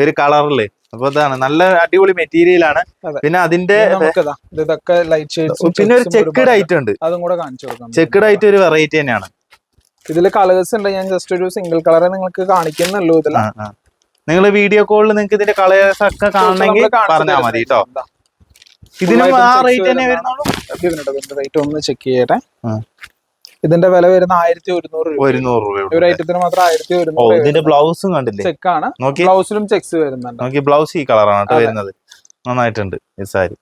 ഒരു കളറിൽ അപ്പൊ അതാണ് നല്ല അടിപൊളി മെറ്റീരിയൽ ആണ്. പിന്നെ അതിന്റെ ഇതൊക്കെ ലൈറ്റ് പിന്നെ ഒരു ചെക്കഡ് ഐറ്റം ഉണ്ട്. അതും കൂടെ കാണിച്ചു കൊടുക്കാം. ചെക്കഡ് ആയിട്ട് ഒരു വെറൈറ്റി തന്നെയാണ്. ഇതിൽ കളേഴ്സ് ഉണ്ട്. ഞാൻ ജസ്റ്റ് ഒരു സിംഗിൾ കളറെ നിങ്ങൾക്ക് കാണിക്കുന്നുള്ളൂ ഇതിൽ നിങ്ങൾ വീഡിയോ കോളിൽ നിങ്ങൾക്ക് ഇതിന്റെ കളേഴ്സ് ഒക്കെ കാണണമെങ്കിൽ പറഞ്ഞാൽ മതി കേട്ടോ ഇതിനും ആ റേറ്റ് തന്നെ വരുന്നുള്ളൂ. റേറ്റ് ഒന്ന് ചെക്ക് ചെയ്യട്ടെ. ഇതിന്റെ വില വരുന്ന ആയിരത്തി ഒരുന്നൂറ് രൂപ. ഒരു ഐറ്റത്തിന് മാത്രം ആയിരത്തി ഒരുന്നൂറ് ഇതിന്റെ ബ്ലൗസും കണ്ടില്ലേ? ചെക്കാണ് നോക്കി. ബ്ലൗസിലും ചെക്സ് വരുന്നുണ്ട്. നോക്കി ബ്ലൗസ് ഈ കളറാണ് വരുന്നത്. നന്നായിട്ടുണ്ട് ഈ സാരി.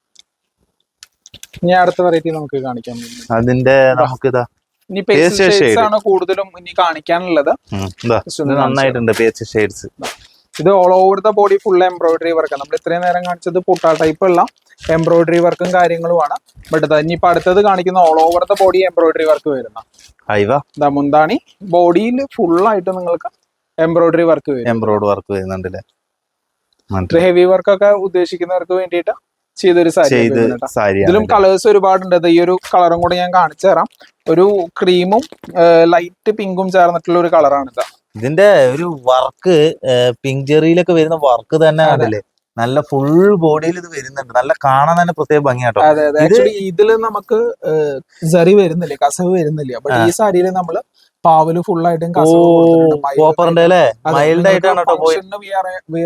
ഇനി അടുത്ത വെറൈറ്റി നമുക്ക് കാണിക്കാൻ അതിന്റെ നമുക്ക് ഇതാ ഇനി പേസ്റ്റ് ഷെയ്ഡ്സ് ആണ് കൂടുതലും ഇനി കാണിക്കാനുള്ളത്. നന്നായിട്ടുണ്ട് പേച്ച് ഷെയ്ഡ്സ് ഇത് all over the body full embroidery work നമ്മൾ ഇത്രയും നേരം കാണിച്ചത് പുട്ട ടൈപ്പ് ഉള്ള എംബ്രോയിഡറി വർക്കും കാര്യങ്ങളുമാണ് ബട്ട് ഇനിയിപ്പോ അടുത്തത് കാണിക്കുന്ന all over the body embroidery work വരുന്ന മുന്താണി ബോഡിയിൽ ഫുൾ ആയിട്ട് നിങ്ങൾക്ക് എംബ്രോയിഡറി വർക്ക് വരും. എംബ്രോയിഡ് വർക്ക് വരുന്നുണ്ടല്ലേ ഹെവി വർക്ക് ഒക്കെ ഉദ്ദേശിക്കുന്നവർക്ക് വേണ്ടിയിട്ട് ചെയ്തൊരു സാരി ഇതിലും കളേഴ്സ് ഒരുപാടുണ്ട്. ഈ ഒരു കളറും കൂടെ ഞാൻ കാണിച്ചു തരാം ഒരു ക്രീമും ലൈറ്റ് പിങ്കും ചേർന്നിട്ടുള്ള ഒരു കളറാണ് ഇതാ. ഇതിന്റെ ഒരു വർക്ക് പിങ്ക് ജെറിയിലൊക്കെ വരുന്ന വർക്ക് തന്നെ ആണല്ലേ നല്ല ഫുൾ ബോഡിയിൽ ഇത് വരുന്നുണ്ട്. നല്ല കാണാൻ തന്നെ പ്രത്യേക ഭംഗിയാട്ടോ. ഇതിൽ നമുക്ക് സറി വരുന്നില്ല? കസവ് വരുന്നില്ല? ബട്ട് ഈ സാരിയിൽ നമ്മൾ പാവൽ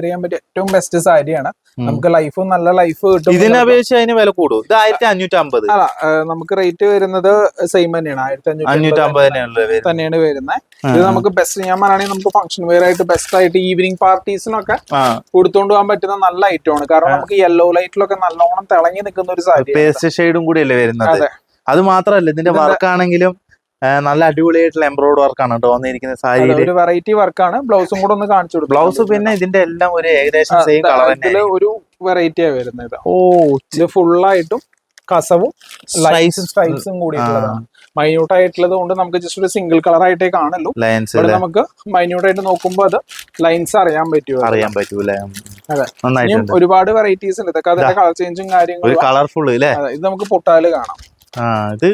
ചെയ്യാൻ പറ്റിയ ഏറ്റവും ബെസ്റ്റ് സാരിയാണ്. നമുക്ക് ലൈഫും നല്ല ലൈഫ് കിട്ടും ഇതിനെ നിങ്ങൾക്ക്. അപേക്ഷിച്ച് അതിന് വില കൂടും. ഇത് ആയിരത്തി അഞ്ഞൂറ്റി അമ്പത് അല്ല നമുക്ക് റേറ്റ് വരുന്നത് സെയിം തന്നെയാണ്. ആയിരത്തി അഞ്ഞൂറ്റി അമ്പത് തന്നെയാണ് വരുന്നത് ഇത് നമുക്ക് ബെസ്റ്റ് ഞാൻ പറയുകയാണെങ്കിൽ നമുക്ക് ഫംഗ്ഷൻ വെയർ ആയിട്ട് ബെസ്റ്റ് ആയിട്ട് ഈവനിങ് പാർട്ടീസിനൊക്കെ കൊടുത്തോണ്ട് പോകാൻ പറ്റുന്ന നല്ല ഐറ്റം ആണ്. കാരണം നമുക്ക് യെല്ലോ ലൈറ്റിലൊക്കെ നല്ലോണം തിളങ്ങി നിൽക്കുന്ന ഒരു സാരി പേസ്റ്റ് ഷെയ്ഡും കൂടി അല്ലേ വരുന്നത്. അതെ. മാത്രല്ല ഇതിന്റെ വർക്ക് ആണെങ്കിലും നല്ല അടിപൊളിയായിട്ടുള്ള എംബ്രോയിഡ് വർക്കാണ് കേട്ടോ വന്നിരിക്കുന്ന ഒരു വെറൈറ്റി വർക്കാണ് ബ്ലൗസും കൂടെ ഒന്ന് കാണിച്ചു കൊടുക്കും. ബ്ലൗസ് പിന്നെ ഇതിന്റെ എല്ലാം ഒരു ഏകദേശം സെയിം കളർ തന്നെ ഒരു വെറൈറ്റിയാ വരുന്നത്. ഓ ഇത് ഫുള്ളായിട്ടും കസവും ലൈൻസും സ്ട്രൈപ്സ് കൂടിയിട്ടുള്ളതാണ്. മൈന്യൂട്ട് ആയിട്ടുള്ളത് കൊണ്ട് നമുക്ക് ജസ്റ്റ് ഒരു സിംഗിൾ കളർ ആയിട്ടേ കാണുള്ളൂ. ലൈൻസ് നമുക്ക് മൈന്യൂട്ട് ആയിട്ട് നോക്കുമ്പോൾ അത് ലൈൻസ് അറിയാൻ പറ്റുമോ അറിയാൻ പറ്റൂല? അതെ. ഒരുപാട് വെറൈറ്റീസ് ഉണ്ട്. ഇതൊക്കെ അതിന്റെ കളർ ചേഞ്ചും കാര്യങ്ങളും കളർഫുൾ ഇത് നമുക്ക് പൊട്ടാൽ കാണാം. ആ ഇത്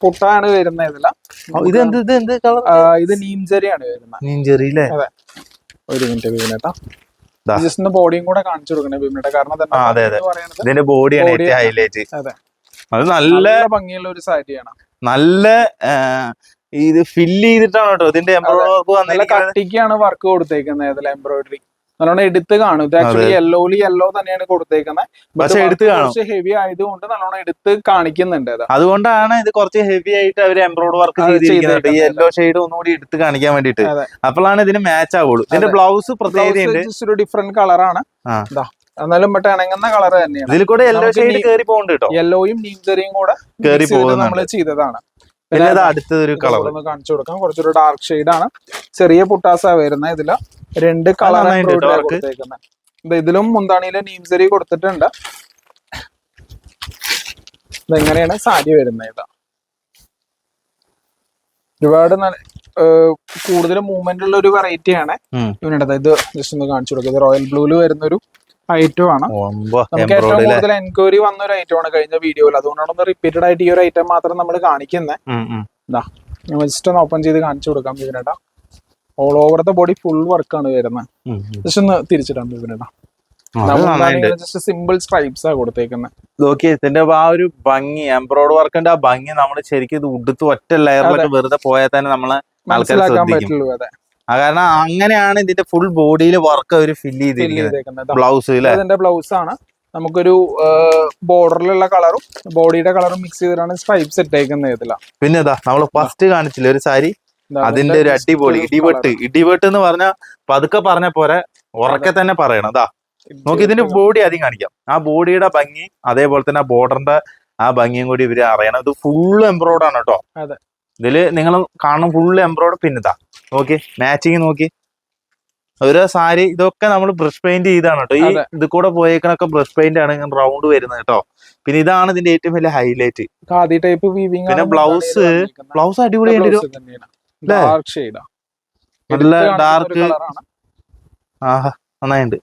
പൊട്ടാണ് വരുന്നത് ഇതില. ഓ, ഇത് എന്ത് ഇത് എന്ത് കളർ? ഇത് നീംചരിയാണ് വരുന്നത് നീഞ്ചെറി അല്ലേ ഒരു മിനിറ്റ് ദാ. ജസ്റ്റ് ബോഡിയും കൂടെ കാണിച്ചു കൊടുക്കണേ ബിബിനേട്ട കാരണം തന്നെ അതെ, അതെ. ഇതിന്റെ ബോഡിയാണ് ഏറ്റവും ഹൈലൈറ്റ് അതെ. അത് നല്ല ഭംഗിയുള്ള ഒരു സാരിയാണ് നല്ല ഇത് ഫില്ല് ചെയ്തിട്ടാണ് കേട്ടോ. ഇതിന്റെ എംബ്രോയിഡറി വർക്ക് വന്നിരിക്കുന്നത്. കട്ടിക്കാണ് വർക്ക് കൊടുത്തേക്കുന്നത് ഇതിൽ എംബ്രോയിഡറി നല്ലോണം എടുത്ത് കാണും. ഇത് ആക്ച്വലി യെല്ലോലി യെല്ലോ തന്നെയാണ് കൊടുത്തേക്കുന്നത് പക്ഷെ എടുത്ത് കാണും. ഹെവി ആയതുകൊണ്ട് നല്ലോണം എടുത്ത് കാണിക്കുന്നുണ്ട് അതുകൊണ്ടാണ് ഇത് കുറച്ച് ഹെവി ആയിട്ട് അവർ എംബ്രോയിഡ് വർക്ക് ചെയ്തിരിക്കുന്നത്. ഈ യെല്ലോ ഷെയ്ഡ് ഒന്നുകൂടി എടുത്ത് കാണിക്കാൻ വേണ്ടിട്ട് അപ്പോഴാണ് ഇതിന് മാച്ച് ആവുള്ളൂ. ഇതിന്റെ ബ്ലൗസ് പ്രത്യേകതയുണ്ട് ജസ്റ്റ് ഒരു ഡിഫറെന്റ് കളറാണ്. എന്നാലും ബട്ട് ഇണങ്ങുന്ന കളർ തന്നെയാണ്. ഇതിൽ കൂടെ യെല്ലോ ഷെയ്ഡ് കയറി പോകുന്നുണ്ട് യെല്ലോയും നീന്തറിയും കൂടെ കേറി പോകുന്നത് നമ്മൾ ചെയ്തതാണ്. പിന്നെ അടുത്തൊരു കളർ ഒന്ന് കാണിച്ചു കൊടുക്കാം. കുറച്ചൊരു ഡാർക്ക് ഷെയ്ഡ് ആണ്. ചെറിയ പുട്ടാസ വരുന്നത് ഇതിൽ. രണ്ട് കളർ ഇതിലും മുന്താണിയിലെ നീംസരി കൊടുത്തിട്ടുണ്ട്. ഇതെങ്ങനെയാണ് സാരി വരുന്നത് ഇതാ ഒരുപാട് നല്ല കൂടുതൽ മൂവ്മെന്റ് ഉള്ള ഒരു വെറൈറ്റി ആണ്. ഇവനടുത്ത് ഇത് ജസ്റ്റ് ഒന്ന് കാണിച്ചു കൊടുക്കുക ഇത് റോയൽ ബ്ലൂൽ വരുന്ന ഒരു ഐറ്റം ആണ് നമുക്ക് ഏറ്റവും കൂടുതൽ എൻക്വയറി വന്ന ഒരു ഐറ്റം ആണ് കഴിഞ്ഞ വീഡിയോയിൽ അതുകൊണ്ടാണ് ഒന്ന് റിപ്പീറ്റഡ് ആയിട്ട് ഈ ഒരു ഐറ്റം മാത്രം നമ്മൾ കാണിക്കുന്നത് ജസ്റ്റ് ഒന്ന് ഓപ്പൺ ചെയ്ത് കാണിച്ചു കൊടുക്കാം ഇതിനേട്ടാ all over the body full വർക്കാണ് വരുന്നത്. ജസ്റ്റ് ഒന്ന് തിരിച്ചിടാം ഇവനെടാ ജസ്റ്റ് സിമ്പിൾ സ്ട്രൈപ്സ് ആ കൊടുത്തേക്കുന്നത് നോക്കി ഇതിന്റെ ആ ഒരു ഭംഗി എംബ്രോയിഡ് വർക്കിന്റെ ആ ഭംഗി നമ്മൾ ശരിക്കും ഇത് ഉടുത്ത് ഒറ്റ ലെയറിലൊക്കെ വെറുതെ പോയാൽ തന്നെ നമ്മൾ മനസ്സിലാക്കാൻ. പറ്റുള്ളൂ അതെ. കാരണം അങ്ങനെയാണ് ഇതിന്റെ ഫുൾ ബോഡിയിൽ വർക്ക് അവർ ഫില്ല് ഫിൽ ചെയ്തിരിക്കുന്നത് ബ്ലൗസ് ഇതിന്റെ ബ്ലൗസ് ആണ്. നമുക്കൊരു ബോർഡറിലുള്ള കളറും ബോഡിയുടെ കളറും മിക്സ് ചെയ്തിട്ടാണ് സ്ട്രൈപ്സ് ഇട്ടേക്കുന്നത് ഇതില. പിന്നെ നമ്മൾ ഫസ്റ്റ് കാണിച്ചില്ല ഒരു സാരി അതിന്റെ ഒരു അടിപൊളി ഇടിവെട്ട് ഇടിവെട്ട് എന്ന് പറഞ്ഞാൽ പതുക്കെ പറഞ്ഞ പോലെ ഉറക്കെ തന്നെ പറയണം. അതാ നോക്കി ഇതിന്റെ ബോഡി ആദ്യം കാണിക്കാം. ആ ബോഡിയുടെ ഭംഗി അതേപോലെ തന്നെ ആ ബോർഡറിന്റെ ആ ഭംഗിയും കൂടി ഇവർ അറിയണം. ഇത് ഫുള്ള് എംബ്രോയിഡ് ആണ് കേട്ടോ. ഇതിൽ നിങ്ങൾ കാണും ഫുള്ള് എംബ്രോയ്ഡ് പിന്നെ ഇതാ. നോക്കി മാച്ചിങ് നോക്കി. ഒരു സാരി ഇതൊക്കെ നമ്മൾ ബ്രഷ് പെയിന്റ് ചെയ്താണ് കേട്ടോ ഈ. ഇത് കൂടെ പോയേക്കണൊക്കെ ബ്രഷ് പെയിന്റ് ആണ് റൗണ്ട് വരുന്നത് കേട്ടോ പിന്നെ ഇതാണ് ഇതിന്റെ ഏറ്റവും വലിയ ഹൈലൈറ്റ് പിന്നെ ബ്ലൗസ് ബ്ലൗസ് അടിപൊളിയായിട്ട് ല്ലേ? ഡാർക്ക് ഷെയ്ഡാ നല്ല ഡാർക്ക് നന്നായിട്ടുണ്ട്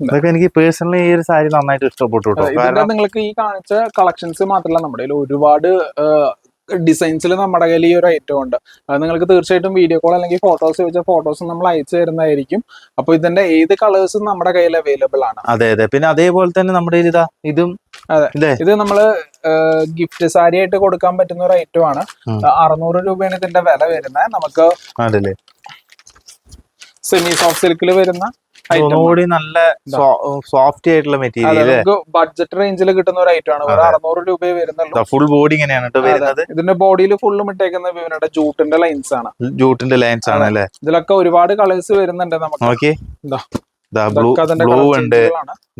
ഇതൊക്കെ എനിക്ക് പേഴ്സണലി ഈ ഒരു സാരി നന്നായിട്ട് ഇഷ്ടപ്പെട്ടു കേട്ടോ നിങ്ങൾക്ക് ഈ കാണിച്ച കളക്ഷൻസ് മാത്രമല്ല നമ്മുടെ ഒരുപാട് ഡിസൈൻസിൽ നമ്മുടെ കയ്യിൽ ഈ ഒരു ഐറ്റം ഉണ്ട്. അത് നിങ്ങൾക്ക് തീർച്ചയായിട്ടും വീഡിയോ കോൾ അല്ലെങ്കിൽ ഫോട്ടോസ് വെച്ച ഫോട്ടോസ് നമ്മൾ അയച്ചു തരുന്നതായിരിക്കും. അപ്പൊ ഇതിന്റെ ഏത് കളേഴ്സും നമ്മുടെ കയ്യിൽ അവൈലബിൾ ആണ്? അതെ അതെ. പിന്നെ അതേപോലെ തന്നെ നമ്മുടെ ഇതാ ഇതും അതെ. ഇത് നമ്മൾ ഗിഫ്റ്റ് സാരി ആയിട്ട് കൊടുക്കാൻ പറ്റുന്ന ഒരു ഐറ്റം ആണ്. അറുന്നൂറ് രൂപയാണ് ഇതിന്റെ വില വരുന്നത് നമുക്ക് സെമി സോഫ്റ്റ് സിൽക്കിൽ വരുന്ന ഒന്നുകൂടി നല്ല സോഫ്റ്റ് ആയിട്ടുള്ള മെറ്റീരിയൽ ബഡ്ജറ്റ് റേഞ്ചിൽ കിട്ടുന്ന ഒരു ഐറ്റം ആണ്. അറുന്നൂറ് രൂപയെ വരുന്നുള്ളൂ. ഫുൾ ബോഡി ഇങ്ങനെയാണ് വരുന്നത്. ഇതിന്റെ ബോഡിയിൽ ഫുള്ളും ഇട്ടേക്കുന്ന ഇവരുടെ ജൂട്ടിന്റെ ലൈൻസ് ആണ്. ജൂട്ടിന്റെ ലൈൻസ് ആണ് അല്ലെ? ഇതിലൊക്കെ ഒരുപാട് കളേഴ്സ് വരുന്നുണ്ട് നമുക്ക്. ഓക്കെ ഇതാ. ബ്ലൂ ബ്ലൂ ഉണ്ട്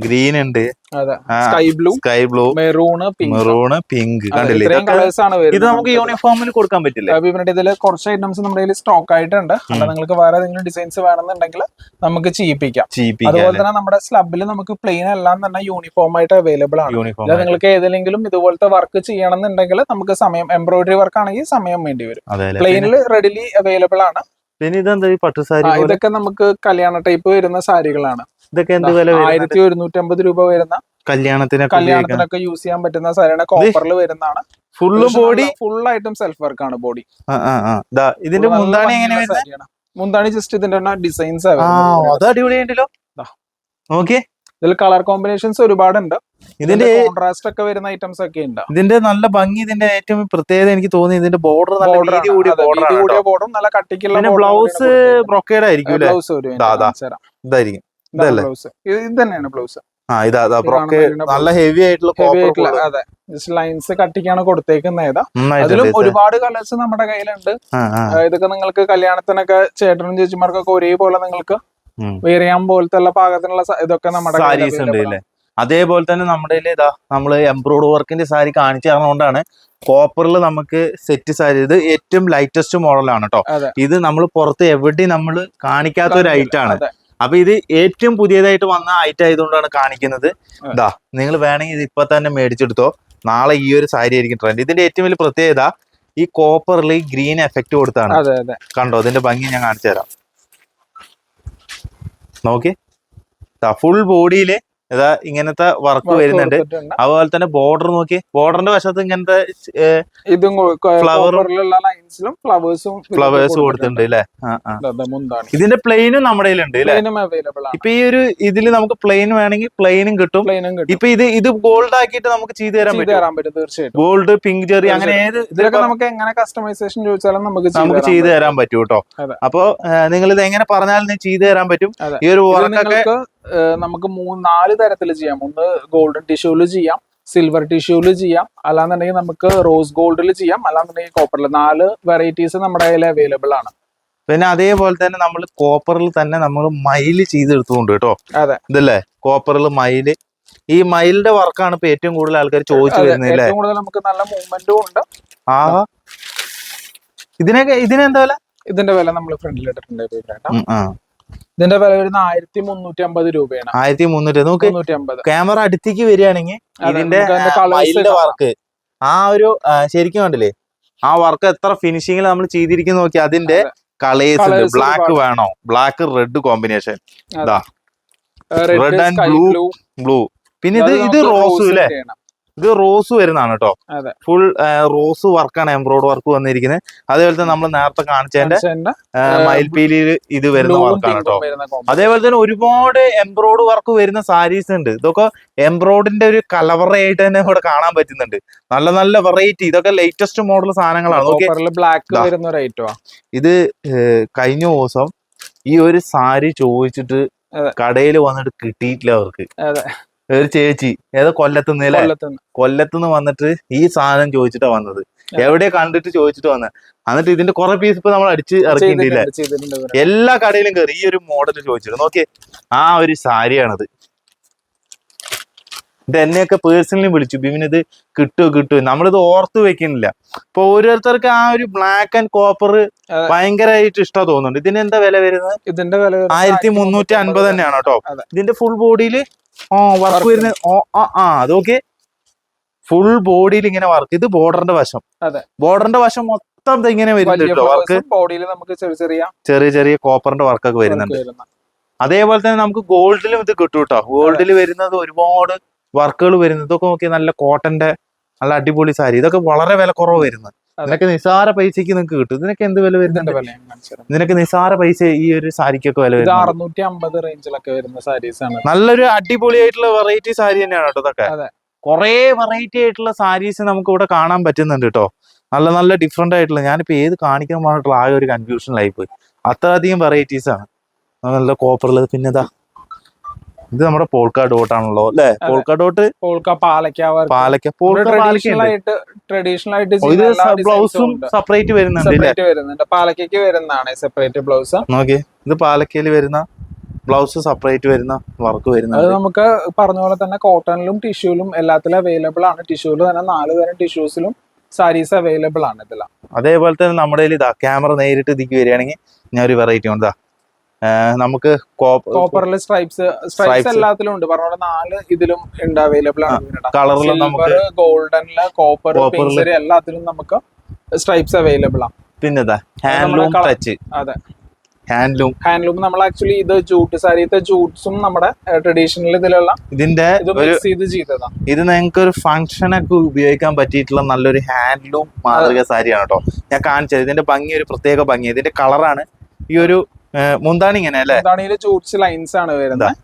ഗ്രീൻ ഉണ്ട്. അതെ. Sky blue sky blue maroon maroon pink കണ്ടില്ലേ? ഇത്രയും കളേഴ്സ് ആണ് ഇത് നമുക്ക് യൂണിഫോമിൽ കൊടുക്കാൻ പറ്റില്ല? ഇതിൽ കുറച്ച് ഐറ്റംസ് നമ്മുടെ കയ്യിൽ സ്റ്റോക്ക് ആയിട്ടുണ്ട്. അല്ല നിങ്ങൾക്ക് വേറെ ഏതെങ്കിലും ഡിസൈൻസ് വേണമെന്നുണ്ടെങ്കിൽ നമുക്ക് ചെയ്യിപ്പിക്കാം അതുപോലെ തന്നെ നമ്മുടെ സ്ലബിൽ നമുക്ക് പ്ലെയിൻ എല്ലാം തന്നെ യൂണിഫോം ആയിട്ട് അവൈലബിൾ ആണ്. യൂണിഫോം നിങ്ങൾക്ക് ഏതെങ്കിലും ഇതുപോലത്തെ വർക്ക് ചെയ്യണമെന്നുണ്ടെങ്കിൽ നമുക്ക് സമയം എംബ്രോയിഡറി വർക്ക് ആണെങ്കിൽ സമയം വേണ്ടി വരും. പ്ലെയിനിൽ റെഡിലി അവൈലബിൾ ആണ്. പിന്നെ ഇതെന്താ ഈ പട്ടു സാരി ഇതൊക്കെ നമുക്ക് കല്യാണ ടൈപ്പ് വരുന്ന സാരികളാണ്. ഇതൊക്കെ എന്ത് വില ആയിരത്തി ഒരുന്നൂറ്റി അമ്പത് രൂപ വരുന്ന കല്യാണത്തിന് കല്യാണത്തിനൊക്കെ യൂസ് ചെയ്യാൻ പറ്റുന്ന സാരിയാണ് കോപ്പറിൽ വരുന്നതാണ്. ഫുള്ളും ബോഡി ഫുൾ ആയിട്ടും സെൽഫ് വർക്ക് ആണ് ബോഡി ഇതിന്റെ മുന്താണി എങ്ങനെ മുന്താണി ജസ്റ്റ് ഇതിന്റെ ഡിസൈൻസ് ദാ. നോക്കിയേ. ഇതിൽ കളർ കോമ്പിനേഷൻസ് ഒരുപാടുണ്ട്. ഇതിന്റെ കോൺട്രാസ്റ്റ് ഒക്കെ വരുന്ന ഐറ്റംസ് ഒക്കെ ഉണ്ട്. ഇതിന്റെ നല്ല ഭംഗി ഇതിന്റെ ഏറ്റവും പ്രത്യേകത എനിക്ക് തോന്നി ഇതിന്റെ ബോർഡർ നല്ല വീതി കൂടിയ ബോർഡർ. ബോർഡും നല്ല കട്ടിക്കുള്ള പിന്നെ ബ്ലൗസ് ബ്രോക്കേഡ് ആയിരിക്കും ബ്ലൗസ്. ഇതായിരിക്കും? ബ്ലൗസ് ഇത് തന്നെയാണ് ബ്ലൗസ് ആ ഇതാ നല്ല ഹെവി ആയിട്ടുള്ള. അതെ. ജസ്റ്റ് ലൈൻസ് കട്ടിക്കാണ് കൊടുത്തേക്കുന്നത് അതിലും ഒരുപാട് കളേഴ്സ് നമ്മുടെ കയ്യിലുണ്ട്. ഇതൊക്കെ നിങ്ങൾക്ക് കല്യാണത്തിനൊക്കെ ചേട്ടനും ചേച്ചിമാർക്കൊക്കെ ഒരേപോലെ നിങ്ങൾക്ക് ചെയ്യാൻ പോലത്തെ പാകത്തിനുള്ള ഇതൊക്കെ നമ്മുടെ സാരീസ് ഉണ്ട് അല്ലേ അതേപോലെ തന്നെ നമ്മുടെ ഇതാ നമ്മൾ എംബ്രോയ്ഡ് വർക്കിന്റെ സാരി കാണിച്ചു തരണോണ്ടാണ് കോപ്പറിൽ നമുക്ക് സെറ്റ് സാരി ഇത് ഏറ്റവും ലൈറ്റസ്റ്റ് മോഡലാണ് കേട്ടോ. ഇത് നമ്മൾ പുറത്ത് എവിടെയും നമ്മൾ കാണിക്കാത്ത ഒരു ഐറ്റം ആണ്. അതെ. അപ്പൊ ഇത് ഏറ്റവും പുതിയതായിട്ട് വന്ന ഐറ്റം ആയതുകൊണ്ടാണ് കാണിക്കുന്നത്. ഇതാ നിങ്ങൾ വേണമെങ്കിൽ ഇത് ഇപ്പൊ തന്നെ മേടിച്ചെടുത്തോ. നാളെ ഈ ഒരു സാരി ആയിരിക്കും ട്രെൻഡ് ഇതിന്റെ ഏറ്റവും വലിയ പ്രത്യേകത ഈ കോപ്പറിൽ ഗ്രീൻ എഫക്റ്റ് കൊടുത്താണ്. കണ്ടോ? ഇതിന്റെ ഭംഗി ഞാൻ കാണിച്ചു തരാം. നോക്കി. ഫുൾ ബോഡിയിൽ ഇതാ ഇങ്ങനത്തെ വർക്ക് വരുന്നുണ്ട്. അതുപോലെ തന്നെ ബോർഡർ നോക്കി ബോർഡറിന്റെ വശത്ത് ഇങ്ങനത്തെ ഇതും ഫ്ലവറിലുള്ള ലൈൻസിലും ഫ്ലവേഴ്സും ഫ്ലവേഴ്സ് കൊടുത്തിട്ടുണ്ട്. അല്ലേ? ഇതിന്റെ പ്ലെയിനും നമ്മുടെ കയ്യിലുണ്ട് അവൈലബിൾ ഇപ്പൊ ഈ ഒരു ഇതിൽ നമുക്ക് പ്ലെയിൻ വേണമെങ്കിൽ പ്ലെയിനും കിട്ടും. ഇപ്പൊ ഇത് ഇത് ഗോൾഡ് ആക്കിയിട്ട് നമുക്ക് ചെയ്തു തരാൻ പറ്റും തീർച്ചയായിട്ടും. ഗോൾഡ് പിങ്ക് ചെറി അങ്ങനെ ഏത് ഇതിലൊക്കെ നമുക്ക് എങ്ങനെ കസ്റ്റമൈസേഷൻ ചോദിച്ചാലും നമുക്ക് നമുക്ക് ചെയ്തു തരാൻ പറ്റും കേട്ടോ. അപ്പൊ നിങ്ങൾ ഇത് എങ്ങനെ പറഞ്ഞാലും ചെയ്തു തരാൻ പറ്റും. ഈ ഒരു വർക്കൊക്കെ നമുക്ക് മൂന്ന് നാല് തരത്തിൽ ചെയ്യാം. ഒന്ന് ഗോൾഡൻ ടിഷ്യൂൽ ചെയ്യാം സിൽവർ ടിഷ്യൂൽ ചെയ്യാം. അല്ലാന്നുണ്ടെങ്കിൽ നമുക്ക് റോസ് ഗോൾഡിൽ ചെയ്യാം. അല്ലാന്നുണ്ടെങ്കിൽ കോപ്പറിൽ നാല് വെറൈറ്റീസ് നമ്മുടെ കയ്യിൽ അവൈലബിൾ ആണ്. പിന്നെ അതേപോലെ തന്നെ നമ്മൾ കോപ്പറിൽ തന്നെ നമ്മൾ മയിൽ ചെയ്തെടുത്തുകൊണ്ട് കേട്ടോ. അതെ. ഇതല്ലേ? കോപ്പറിൽ മയിൽ ഈ മയിലിന്റെ വർക്കാണ് ഇപ്പൊ ഏറ്റവും കൂടുതൽ ആൾക്കാർ ചോദിച്ചു വരുന്നത് കൂടുതൽ നമുക്ക് നല്ല മൂവ്മെന്റും ഉണ്ട്. ആ ഇതിനൊക്കെ ഇതിനെന്താ വില? ഇതിന്റെ വില നമ്മൾ ഫ്രണ്ടിൽ ഇതിന്റെ വില വരുന്ന ആയിരത്തി മുന്നൂറ്റി അമ്പത് രൂപയാണ്. ആയിരത്തി മുന്നൂറ്റി അമ്പത്. ക്യാമറ അടുത്തേക്ക് വരികയാണെങ്കിൽ ഇതിന്റെ നമുക്ക്. വർക്ക് ആ ഒരു ശരിക്കും കണ്ടില്ലേ? ആ വർക്ക് എത്ര ഫിനിഷിങ്ങിൽ നമ്മൾ ചെയ്തിരിക്കുന്ന നോക്കി അതിന്റെ കളേഴ്സ് ഉണ്ട്. ബ്ലാക്ക് വേണോ. Black red combination red blue blue blue പിന്നെ ഇത് ഇത് റോസ് അല്ലേ ഇത് റോസ് വരുന്നതാണ് കേട്ടോ. ഫുൾ റോസ് വർക്കാണ് എംബ്രോയ്ഡ് വർക്ക് വന്നിരിക്കുന്നത് അതേപോലെ തന്നെ നമ്മൾ നേരത്തെ കാണിച്ചതിന്റെ മയിൽപീലിയിൽ ഇത് വരുന്ന വർക്കാണ് കേട്ടോ. അതേപോലെ തന്നെ ഒരുപാട് എംബ്രോയ്ഡ് വർക്ക് വരുന്ന സാരീസ് ഉണ്ട്. ഇതൊക്കെ എംബ്രോയ്ഡിന്റെ ഒരു കലവറയായിട്ട് തന്നെ ഇവിടെ കാണാൻ പറ്റുന്നുണ്ട്. നല്ല നല്ല വെറൈറ്റി ഇതൊക്കെ ലേറ്റസ്റ്റ് മോഡൽ സാധനങ്ങളാണ്. ബ്ലാക്ക് വരുന്ന ഒരു ഐറ്റമാ ഇത് കഴിഞ്ഞ ദിവസം ഈ ഒരു സാരി ചോദിച്ചിട്ട് കടയിൽ വന്നിട്ട് കിട്ടിയിട്ടില്ല അവർക്ക്. ഒരു ചേച്ചി ഏതോ കൊല്ലത്തുനിന്ന് അല്ലേ? കൊല്ലത്തുനിന്ന്. വന്നിട്ട് ഈ സാധനം ചോദിച്ചിട്ടാ വന്നത്. എവിടെ കണ്ടിട്ട് ചോദിച്ചിട്ട് വന്നത് എന്നിട്ട് ഇതിന്റെ കുറെ പീസ് ഇപ്പൊ നമ്മൾ അടിച്ച് ഇറക്കിയിട്ടില്ല. എല്ലാ കടയിലും കയറി ഈ ഒരു മോഡൽ ചോദിച്ചിട്ട് നോക്കിയേ ആ ഒരു സാരിയാണത്. ഇത് എന്നെയൊക്കെ പേഴ്സണലി വിളിച്ചു. ബിമിന് ഇത് കിട്ടുമോ കിട്ടുമോ നമ്മളിത് ഓർത്ത് വെക്കുന്നില്ല. ഇപ്പൊ ഓരോരുത്തർക്ക് ആ ഒരു ബ്ലാക്ക് ആൻഡ് കോപ്പർ. ഭയങ്കരമായിട്ട് ഇഷ്ടം തോന്നുന്നുണ്ട്. ഇതിന് എന്താ വില വരുന്നത്? ഇതിന്റെ വില ആയിരത്തി മുന്നൂറ്റി അൻപത് തന്നെയാണ് കേട്ടോ. ഇതിന്റെ ഫുൾ ബോഡിയിൽ ഓ വർക്ക് വരുന്ന വരുന്നത് ഓ ആ ആ ഓക്കെ ഫുൾ ബോഡിയിൽ ഇങ്ങനെ വർക്ക് ഇത് ബോർഡറിന്റെ വശം. അതെ. ബോർഡറിന്റെ വശം മൊത്തം ഇങ്ങനെ വരുന്നുണ്ട് വർക്ക് ബോഡിയിൽ നമുക്ക് ചെറിയ ചെറിയ ചെറിയ ചെറിയ കോപ്പറിന്റെ വർക്കൊക്കെ വരുന്നുണ്ട്. അതേപോലെ തന്നെ നമുക്ക് ഗോൾഡിലും ഇത് കിട്ടും കേട്ടോ ഗോൾഡിൽ വരുന്നത് ഒരുപാട് വർക്കുകൾ വരുന്നത്. ഇതൊക്കെ നോക്കി നല്ല കോട്ടന്റെ നല്ല അടിപൊളി സാരി. ഇതൊക്കെ വളരെ വില കുറവ് വരുന്നത്. ഇതിനൊക്കെ നിസാര പൈസക്ക് നിങ്ങൾക്ക് കിട്ടും. ഇതിനൊക്കെ എന്ത് വില വരുന്നുണ്ട്. ഇതിനൊക്കെ നിസാര പൈസ ഈ ഒരു സാരിക്കൊക്കെ വില വരും അറുന്നൂറ്റി അമ്പത് റേഞ്ചിലൊക്കെ വരുന്ന സാരീസ് ആണ്. നല്ലൊരു അടിപൊളിയായിട്ടുള്ള വെറൈറ്റി സാരി തന്നെയാണ് കേട്ടോ ഇതൊക്കെ. കുറേ വെറൈറ്റി ആയിട്ടുള്ള സാരീസ് നമുക്ക് ഇവിടെ കാണാൻ പറ്റുന്നുണ്ട് കേട്ടോ. നല്ല നല്ല ഡിഫറെന്റ് ആയിട്ടുള്ള ഞാനിപ്പോ ഏത് കാണിക്കാൻ പറഞ്ഞിട്ടുള്ള ആകെ ഒരു കൺഫ്യൂഷനിലായി പോയി അത്രയധികം വെറൈറ്റീസ് ആണ്. നല്ല കോപ്പറുള്ളത് പിന്നെ ഇതാ ഇത് നമ്മുടെ പോൾക്കാ ഡോട്ട് ആണല്ലോ അല്ലെ? പോൾക്കാ ഡോട്ട് പോൾക്ക പാലക്ക പാലക്ക പോൾക്ക ട്രഡീഷണൽ ആയിട്ട് ട്രഡീഷണൽ ആയിട്ട് ഇത് ബ്ലൗസും. സെപ്പറേറ്റ് വരുന്നുണ്ട് സെപ്പറേറ്റ് വരുന്നുണ്ട്. പാലക്കയ്ക്ക് വരുന്നതാണ് സെപ്പറേറ്റ് ബ്ലൗസ് നോക്കിയേ ഇത് പാലക്കയിൽ വരുന്ന ബ്ലൗസ് സെപ്പറേറ്റ് വരുന്ന വർക്ക് അത് വരുന്നുണ്ട് നമുക്ക് പറഞ്ഞ പോലെ തന്നെ കോട്ടണിലും ടിഷ്യൂലും എല്ലാത്തിലും അവൈലബിൾ ആണ്. ടിഷ്യൂൽ തന്നെ നാല് തരം ടിഷ്യൂസിലും സാരീസ് അവൈലബിൾ ആണ് ഇതെല്ലാം അതേപോലെ തന്നെ നമ്മുടെ ഇതാ ക്യാമറ നേരിട്ട് ഇതിക്ക് വരികയാണെങ്കിൽ ഞാൻ ഒരു വെറൈറ്റി ഉണ്ടാ. നമുക്ക് കോപ്പറിൽ സ്ട്രൈപ്സ് സ്ട്രൈപ്സ് എല്ലാത്തിലും ഉണ്ട്. പറഞ്ഞ നാല് ഇതിലും ഉണ്ട് അവൈലബിൾ ആണ് കളറിൽ നമുക്ക് ഗോൾഡനിൽ കോപ്പർ എല്ലാത്തിലും നമുക്ക് സ്ട്രൈപ്സ് അവൈലബിൾ ആണ്. പിന്നെ ഇതാ ഹാൻഡ്ലൂം ടച്ച് അതെ. ഹാൻഡ്ലൂം ഹാൻഡ്ലൂം നമ്മൾ ആക്ച്വലി ഇത് ജൂട്ട് സാരിത്തെ ജൂട്ട്സും നമ്മുടെ ട്രഡീഷണൽ ഇതിലുള്ള ഇതിന്റെ ഇത് ചെയ്തതാണ് ഇത് നിങ്ങൾക്ക് ഒരു ഫംഗ്ഷനൊക്കെ ഉപയോഗിക്കാൻ പറ്റിയിട്ടുള്ള നല്ലൊരു ഹാൻഡ്ലൂം മാതൃക സാരിയാണ് കേട്ടോ ഞാൻ കാണിച്ചത് ഇതിന്റെ ഭംഗി ഒരു പ്രത്യേക ഭംഗി. ഇതിന്റെ കളറാണ് ഈ ഒരു മുന്താണി ഇങ്ങനെ അല്ലേ? എന്താണ് ഇതിൽ ലൈൻസ് ആണ് വരുന്നത്.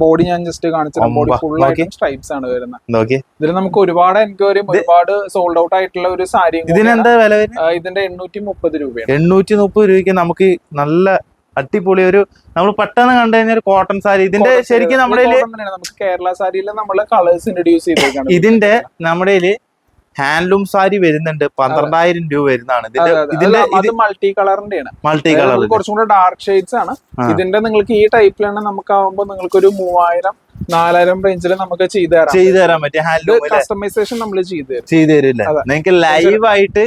ബോഡി ഞാൻ ജസ്റ്റ് കാണിച്ചത് ബോഡി ഫുൾ നോക്കി. സ്ട്രൈപ്സ് ആണ് വരുന്നത്. ഇതിൽ നമുക്ക് ഒരുപാട് എൻക്വയറിയും ഒരുപാട് സോൾഡ് ഔട്ട് ആയിട്ടുള്ള ഒരു സാരി ഇതിനെന്താ വില ഇതിന്റെ എണ്ണൂറ്റി മുപ്പത് രൂപയാണ്. എണ്ണൂറ്റി മുപ്പത് രൂപയ്ക്ക് നമുക്ക് നല്ല അടിപൊളി ഒരു നമ്മൾ പെട്ടെന്ന് കണ്ടു കഴിഞ്ഞാൽ കോട്ടൺ സാരി. ഇതിന്റെ ശരിക്കും നമ്മുടെ കേരള സാരിയിൽ നമ്മൾ കളേഴ്സ് ഇൻട്രൊഡ്യൂസ് ചെയ്തേക്കാണ്. ഇതിന്റെ നമ്മുടെ ഹാൻഡ്ലൂം സാരി വരുന്നുണ്ട്. പന്ത്രണ്ടായിരം രൂപ വരുന്നതാണ്. ഇതിന്റെ. ഇതിന്റെ മൾട്ടി കളറിന്റെ ആണ് മൾട്ടി കളർ കുറച്ചും കൂടെ ഡാർക്ക് ഷെയ്ഡ്സ് ആണ്. ഇതിന്റെ നിങ്ങൾക്ക് ഈ ടൈപ്പിലാണ് നമുക്ക് ആവുമ്പോൾ നിങ്ങൾക്ക് ഒരു മൂവായിരം നാലായിരം റേഞ്ചിൽ നമുക്ക് ചെയ്തു തരാം. ചെയ്തു തരാൻ ഹാൻഡ്ലൂം കസ്റ്റമൈസേഷൻ നമ്മൾ ചെയ്തു തരും. ചെയ്തു തരില്ല. നിങ്ങൾക്ക് ലൈവ് ആയിട്ട്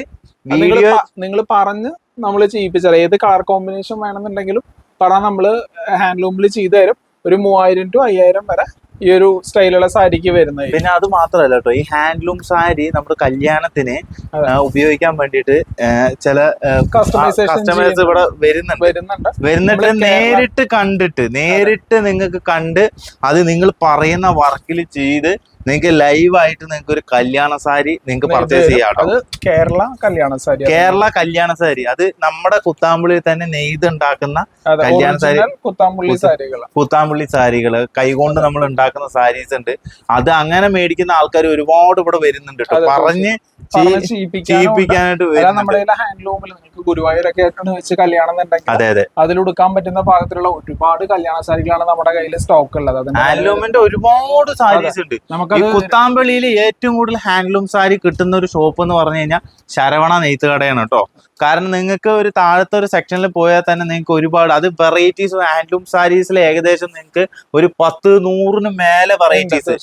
നിങ്ങൾ വീഡിയോ നിങ്ങൾ പറഞ്ഞ് നമ്മൾ ചെയ്യിപ്പിച്ചാൽ ഏത് കളർ കോമ്പിനേഷൻ വേണമെന്നുണ്ടെങ്കിലും പറഞ്ഞാൽ നമ്മൾ ഹാൻഡ്ലൂമിൽ ചെയ്തു തരും. ഒരു മൂവായിരം ടു അയ്യായിരം വരെ ഈ ഒരു സ്റ്റൈലുള്ള സാരിക്ക് വരുന്നത്. പിന്നെ അത് മാത്രമല്ല കേട്ടോ ഈ ഹാൻഡ്ലൂം സാരി നമ്മുടെ കല്യാണത്തിന് ഉപയോഗിക്കാൻ വേണ്ടിയിട്ട് ചില കസ്റ്റമേഴ്സ് ഇവിടെ വരുന്നുണ്ട്. വരുന്നുണ്ട്. വരുന്നിട്ട് നേരിട്ട് കണ്ടിട്ട് നേരിട്ട് നിങ്ങൾക്ക് കണ്ട് അത് നിങ്ങൾ പറയുന്ന വർക്കിൽ ചെയ്ത് നിങ്ങൾക്ക് ലൈവായിട്ട് നിങ്ങൾക്ക് ഒരു കല്യാണ സാരി നിങ്ങൾക്ക് പർച്ചേസ് ചെയ്യാം കേരള കല്യാണ സാരി കേരള കല്യാണ സാരി. അത് നമ്മുടെ കുത്താമ്പുള്ളിയിൽ തന്നെ നെയ്ത് ഉണ്ടാക്കുന്ന കല്യാണ സാരി- കുത്താമ്പുള്ളി കുത്ത- സാരികൾ കുത്താമ്പുള്ളി സാരികൾ. കൈകൊണ്ട് നമ്മൾ ഉണ്ടാക്കുന്ന സാരീസ് ഉണ്ട്. അത് അങ്ങനെ മേടിക്കുന്ന ആൾക്കാർ ഒരുപാട് ഇവിടെ വരുന്നുണ്ട് കേട്ടോ. പറഞ്ഞ് വരുന്നുണ്ട്. നമ്മുടെ ഹാൻഡ്ലൂമിൽ നിങ്ങൾക്ക് ഗുരുവായൂരൊക്കെ ആയിട്ടാണ് വെച്ച് കല്യാണം എന്നുണ്ടെങ്കിൽ അതെ അതെ. അതിലുടുക്കാൻ പറ്റുന്ന പാകത്തിലുള്ള ഒരുപാട് കല്യാണ സാരികളാണ് നമ്മുടെ കയ്യിൽ സ്റ്റോക്ക് ഉള്ളത്. ഹാൻഡ്ലൂമിന്റെ ഒരുപാട് സാരീസ് ഉണ്ട്. ഈ നമുക്കത് കുത്താമ്പള്ളിയിൽ ഏറ്റവും കൂടുതൽ ഹാൻഡ്ലൂം സാരി കിട്ടുന്ന ഒരു ഷോപ്പ് എന്ന് പറഞ്ഞു കഴിഞ്ഞാൽ ശരവണ നെയ്ത്ത് കടയാണ് കേട്ടോ. കാരണം നിങ്ങൾക്ക് ഒരു താഴത്തെ ഒരു സെക്ഷനിൽ പോയാൽ തന്നെ നിങ്ങൾക്ക് ഒരുപാട് അത് വെറൈറ്റീസ് ഹാൻഡ്ലൂം സാരീസിൽ ഏകദേശം നിങ്ങൾക്ക് ഒരു പത്ത് നൂറിന് മേലെ വെറൈറ്റീസ്.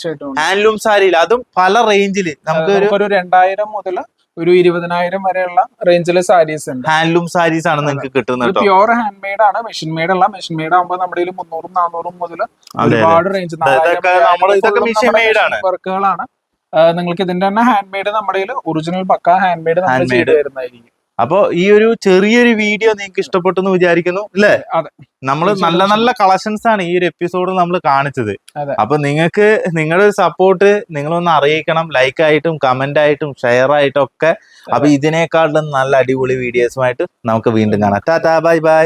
ഹാൻഡ്ലൂം സാരിയിൽ അതും പല റേഞ്ചിൽ നമുക്ക് ഒരു രണ്ടായിരം മുതൽ ഒരു ഇരുപതിനായിരം വരെയുള്ള റേഞ്ചിലെ സാരീസ് ഉണ്ട്. ഹാൻഡ്ലൂം സാരീസ് ആണ് നിങ്ങൾക്ക് കിട്ടുന്നത് കേട്ടോ. പ്യുവർ ഹാൻഡ് മെയ്ഡ് ആണ് മെഷീൻ മെയ്ഡ് അല്ല. മെഷീൻ മെയ്ഡ് ആകുമ്പോൾ നമ്മുടെ കയ്യിൽ മുന്നൂറും നാനൂറും മുതൽ ഒരുപാട് റേഞ്ച്. വർക്കുകളാണ് നിങ്ങൾക്ക് ഇതിന്റെ തന്നെ ഹാൻഡ് മെയ്ഡ് നമ്മുടെ കയ്യിൽ ഒറിജിനൽ പക്ക ഹാൻഡ് മെയ്ഡ് നമ്മൾ. ചെയ്തു തരുന്നതായിരിക്കും. അപ്പൊ ഈ ഒരു ചെറിയൊരു വീഡിയോ നിങ്ങൾക്ക് ഇഷ്ടപ്പെട്ടു എന്ന് വിചാരിക്കുന്നു അല്ലേ. നമ്മൾ നല്ല നല്ല കളക്ഷൻസ് ആണ് ഈ ഒരു എപ്പിസോഡ് നമ്മൾ കാണിച്ചത്. അപ്പൊ നിങ്ങൾക്ക് നിങ്ങളുടെ സപ്പോർട്ട് നിങ്ങളൊന്ന് അറിയിക്കണം ലൈക്ക് ആയിട്ടും കമന്റ് ആയിട്ടും ഷെയർ ആയിട്ടും ഒക്കെ. അപ്പൊ ഇതിനേക്കാളും നല്ല അടിപൊളി വീഡിയോസുമായിട്ട് നമുക്ക് വീണ്ടും കാണാം. Tata bye bye